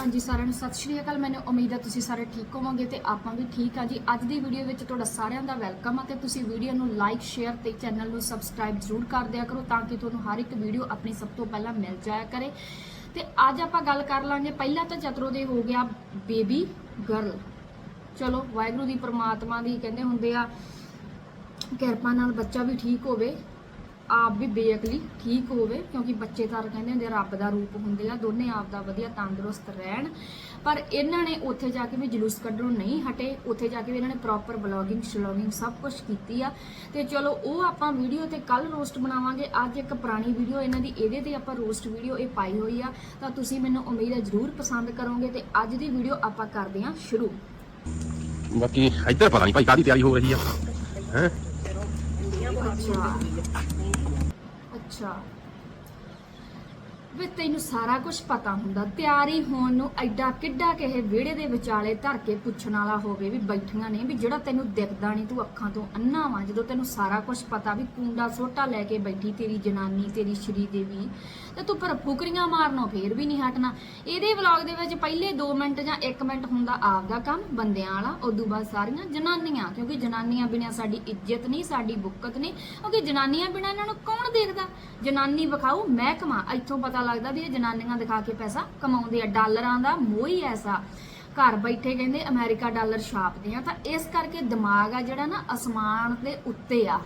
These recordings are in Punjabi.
ਹਾਂਜੀ, ਸਾਰਿਆਂ ਨੂੰ ਸਤਿ ਸ਼੍ਰੀ ਅਕਾਲ। ਮੈਨੂੰ ਉਮੀਦ ਹੈ ਤੁਸੀਂ ਸਾਰੇ ਠੀਕ ਹੋਵੋਗੇ ਤੇ ਆਪਾਂ ਵੀ ਠੀਕ ਆ ਜੀ। ਅੱਜ ਦੀ ਵੀਡੀਓ ਵਿੱਚ ਤੁਹਾਡਾ ਸਾਰਿਆਂ ਦਾ ਵੈਲਕਮ ਆ ਤੇ ਤੁਸੀਂ ਵੀਡੀਓ ਨੂੰ ਲਾਈਕ ਸ਼ੇਅਰ ਤੇ ਚੈਨਲ ਨੂੰ ਸਬਸਕ੍ਰਾਈਬ ਜ਼ਰੂਰ ਕਰ ਦਿਆ ਕਰੋ ਤਾਂ ਕਿ ਤੁਹਾਨੂੰ ਹਰ ਇੱਕ ਵੀਡੀਓ ਆਪਣੀ ਸਭ ਤੋਂ ਪਹਿਲਾਂ ਮਿਲ ਜਾਇਆ ਕਰੇ। ਤੇ ਅੱਜ ਆਪਾਂ ਗੱਲ ਕਰ ਲਾਂਗੇ, ਪਹਿਲਾਂ ਤਾਂ ਚਤਰੋ ਦੇ ਹੋ ਗਿਆ ਬੇਬੀ ਗਰਲ ਚਲੋ, ਵਾਹਿਗੁਰੂ ਦੀ ਪ੍ਰਮਾਤਮਾ ਦੀ ਕਹਿੰਦੇ ਹੁੰਦੇ ਆ, ਕਿਰਪਾ ਨਾਲ ਬੱਚਾ ਵੀ ਠੀਕ ਹੋਵੇ। ਆਪ ਵੀ ਬੇਅਕਲੀ ਠੀਕ ਹੋਵੇ ਕਿਉਂਕਿ ਬੱਚੇ ਤਾਂ ਕਹਿੰਦੇ ਹੁੰਦੇ ਰੱਬ ਦਾ ਰੂਪ ਹੁੰਦੇ ਆ ਦੋਨੇ ਆਪ ਦਾ ਵਧੀਆ ਤੰਦਰੁਸਤ ਰਹਿਣ। ਪਰ ਇਹਨਾਂ ਨੇ ਉੱਥੇ ਜਾ ਕੇ ਵੀ ਜਲੂਸ ਕੱਢਣੋਂ ਨਹੀਂ ਹਟੇ ਉੱਥੇ ਜਾ ਕੇ ਵੀ ਇਹਨਾਂ ਨੇ ਪ੍ਰੋਪਰ ਬਲੌਗਿੰਗ ਸ਼ਲੌਗਿੰਗ ਸਭ ਕੁਝ ਕੀਤੀ ਆ। ਤੇ ਚਲੋ ਉਹ ਆਪਾਂ ਵੀਡੀਓ ਤੇ ਕੱਲ ਰੋਸਟ ਬਣਾਵਾਂਗੇ। ਅੱਜ ਇੱਕ ਪੁਰਾਣੀ ਵੀਡੀਓ ਇਹਨਾਂ ਦੀ ਇਹਦੇ ਤੇ ਆਪਾਂ ਰੋਸਟ ਵੀਡੀਓ ਇਹ ਪਾਈ ਹੋਈ ਆ। ਤਾਂ ਤੁਸੀਂ ਮੈਨੂੰ ਉਮੀਦ ਹੈ ਜ਼ਰੂਰ ਪਸੰਦ ਕਰੋਗੇ ਤੇ ਅੱਜ ਦੀ ਵੀਡੀਓ ਆਪਾਂ ਕਰਦੇ ਹਾਂ ਸ਼ੁਰੂ। ਬਾਕੀ ਇੱਧਰ ਪਤਾ ਨਹੀਂ ਭਾਈ ਕਾਦੀ ਤਿਆਰੀ ਹੋ ਰਹੀ ਆ। ਹੈ? ਅੱਛਾ। ਅੱਛਾ ਵੇ ਤੈਨੂੰ ਸਾਰਾ ਕੁਝ ਪਤਾ ਹੁੰਦਾ। ਤਿਆਰੀ ਹੋਣ ਨੂੰ ਐਡਾ ਕਿੱਡਾ ਕਿਸੇ ਵਿਹੜੇ ਦੇ ਵਿਚਾਲੇ ਧਰ ਕੇ ਪੁੱਛਣ ਵਾਲਾ ਹੋਵੇ ਵੀ ਬੈਠੀਆਂ ਨੇ, ਵੀ ਜਿਹੜਾ ਤੈਨੂੰ ਦਿਖਦਾ ਨਹੀਂ, ਤੂੰ ਅੱਖਾਂ ਤੋਂ ਅੰਨਾ ਵਾਂ। ਜਦੋਂ ਤੈਨੂੰ ਸਾਰਾ ਕੁਝ ਪਤਾ ਵੀ ਕੁੰਡਾ ਸੋਟਾ ਲੈ ਕੇ ਬੈਠੀ ਤੇਰੀ ਜਨਾਨੀ, ਤੇਰੀ ਸ਼੍ਰੀ ਦੇਵੀ, ਤੇ ਤੂੰ ਪਰ ਫੁਕਰੀਆਂ ਮਾਰਨੋਂ ਫੇਰ ਵੀ ਨਹੀਂ ਹਟਣਾ। ਇਹਦੇ ਵਲੌਗ ਦੇ ਵਿੱਚ ਪਹਿਲੇ 2 ਮਿੰਟ ਜਾਂ 1 ਮਿੰਟ ਹੁੰਦਾ ਆਪ ਦਾ ਕੰਮ ਬੰਦਿਆਂ ਵਾਲਾ, ਉਦੋਂ ਬਾਅਦ ਸਾਰੀਆਂ ਜਨਾਨੀਆਂ, ਕਿਉਂਕਿ ਜਨਾਨੀਆਂ ਬਿਨਾਂ ਸਾਡੀ ਇੱਜ਼ਤ ਨਹੀਂ, ਸਾਡੀ ਬੁੱਕਤ ਨਹੀਂ, ਕਿਉਂਕਿ ਜਨਾਨੀਆਂ ਬਿਨਾਂ ਇਹਨਾਂ ਨੂੰ ਕੌਣ ਦੇਖਦਾ? ਜਨਾਨੀ ਵਿਖਾਊ ਮਹਿਕਮਾ, ਇੱਥੋਂ ਪਤਾ ਲੱਗਦਾ ਵੀ ਇਹ ਜਨਾਨੀਆਂ ਦਿਖਾ ਕੇ ਪੈਸਾ ਕਮਾਉਂਦੇ ਆ, ਡਾਲਰਾਂ ਦਾ ਮੋਹ ਹੀ ਐਸਾ। ਘਰ ਬੈਠੇ ਕਹਿੰਦੇ ਅਮਰੀਕਾ ਡਾਲਰ ਛਾਪਦੇ ਆ, ਤਾਂ ਇਸ ਕਰਕੇ ਦਿਮਾਗ ਆ ਜਿਹੜਾ ਨਾ ਅਸਮਾਨ ਦੇ ਉੱਤੇ ਆ।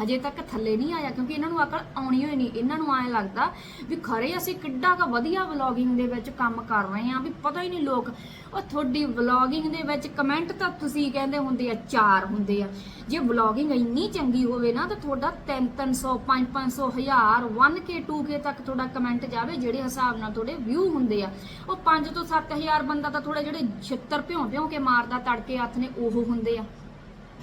ਹਜੇ ਤੱਕ ਥੱਲੇ ਨਹੀਂ ਆਇਆ ਕਿਉਂਕਿ ਇਹਨਾਂ ਨੂੰ ਅਕਲ ਆਉਣੀ ਹੋਈ ਨਹੀਂ। ਇਹਨਾਂ ਨੂੰ ਐਂ ਲੱਗਦਾ ਵੀ ਖਰੇ ਅਸੀਂ ਕਿੱਡਾ ਕ ਵਧੀਆ ਵਲੌਗਿੰਗ ਦੇ ਵਿੱਚ ਕੰਮ ਕਰ ਰਹੇ ਆ ਵੀ ਪਤਾ ਹੀ ਨਹੀਂ ਲੋਕ, ਉਹ ਤੁਹਾਡੀ ਵਲੌਗਿੰਗ ਦੇ ਵਿੱਚ ਕਮੈਂਟ ਤਾਂ ਤੁਸੀਂ ਕਹਿੰਦੇ ਹੁੰਦੇ ਆ, ਚਾਰ ਹੁੰਦੇ ਆ। ਜੇ ਵਲੌਗਿੰਗ ਇੰਨੀ ਚੰਗੀ ਹੋਵੇ ਨਾ, ਤਾਂ ਤੁਹਾਡਾ 3 300 5 500 ਹਜ਼ਾਰ 1k 2k ਤੱਕ ਤੁਹਾਡਾ ਕਮੈਂਟ ਜਾਵੇ, ਜਿਹੜੇ ਹਿਸਾਬ ਨਾਲ ਤੁਹਾਡੇ ਵਿਊ ਹੁੰਦੇ ਆ। ਉਹ 5 ਤੋਂ 7000 ਬੰਦਾ ਤਾਂ ਥੋੜੇ ਜਿਹੜੇ ਛਿੱਤਰ ਭਿਉਂ ਭਿਉਂ ਕੇ ਮਾਰਦਾ, ਤੜਕੇ ਹੱਥ ਨੇ, ਉਹ ਹੁੰਦੇ ਆ।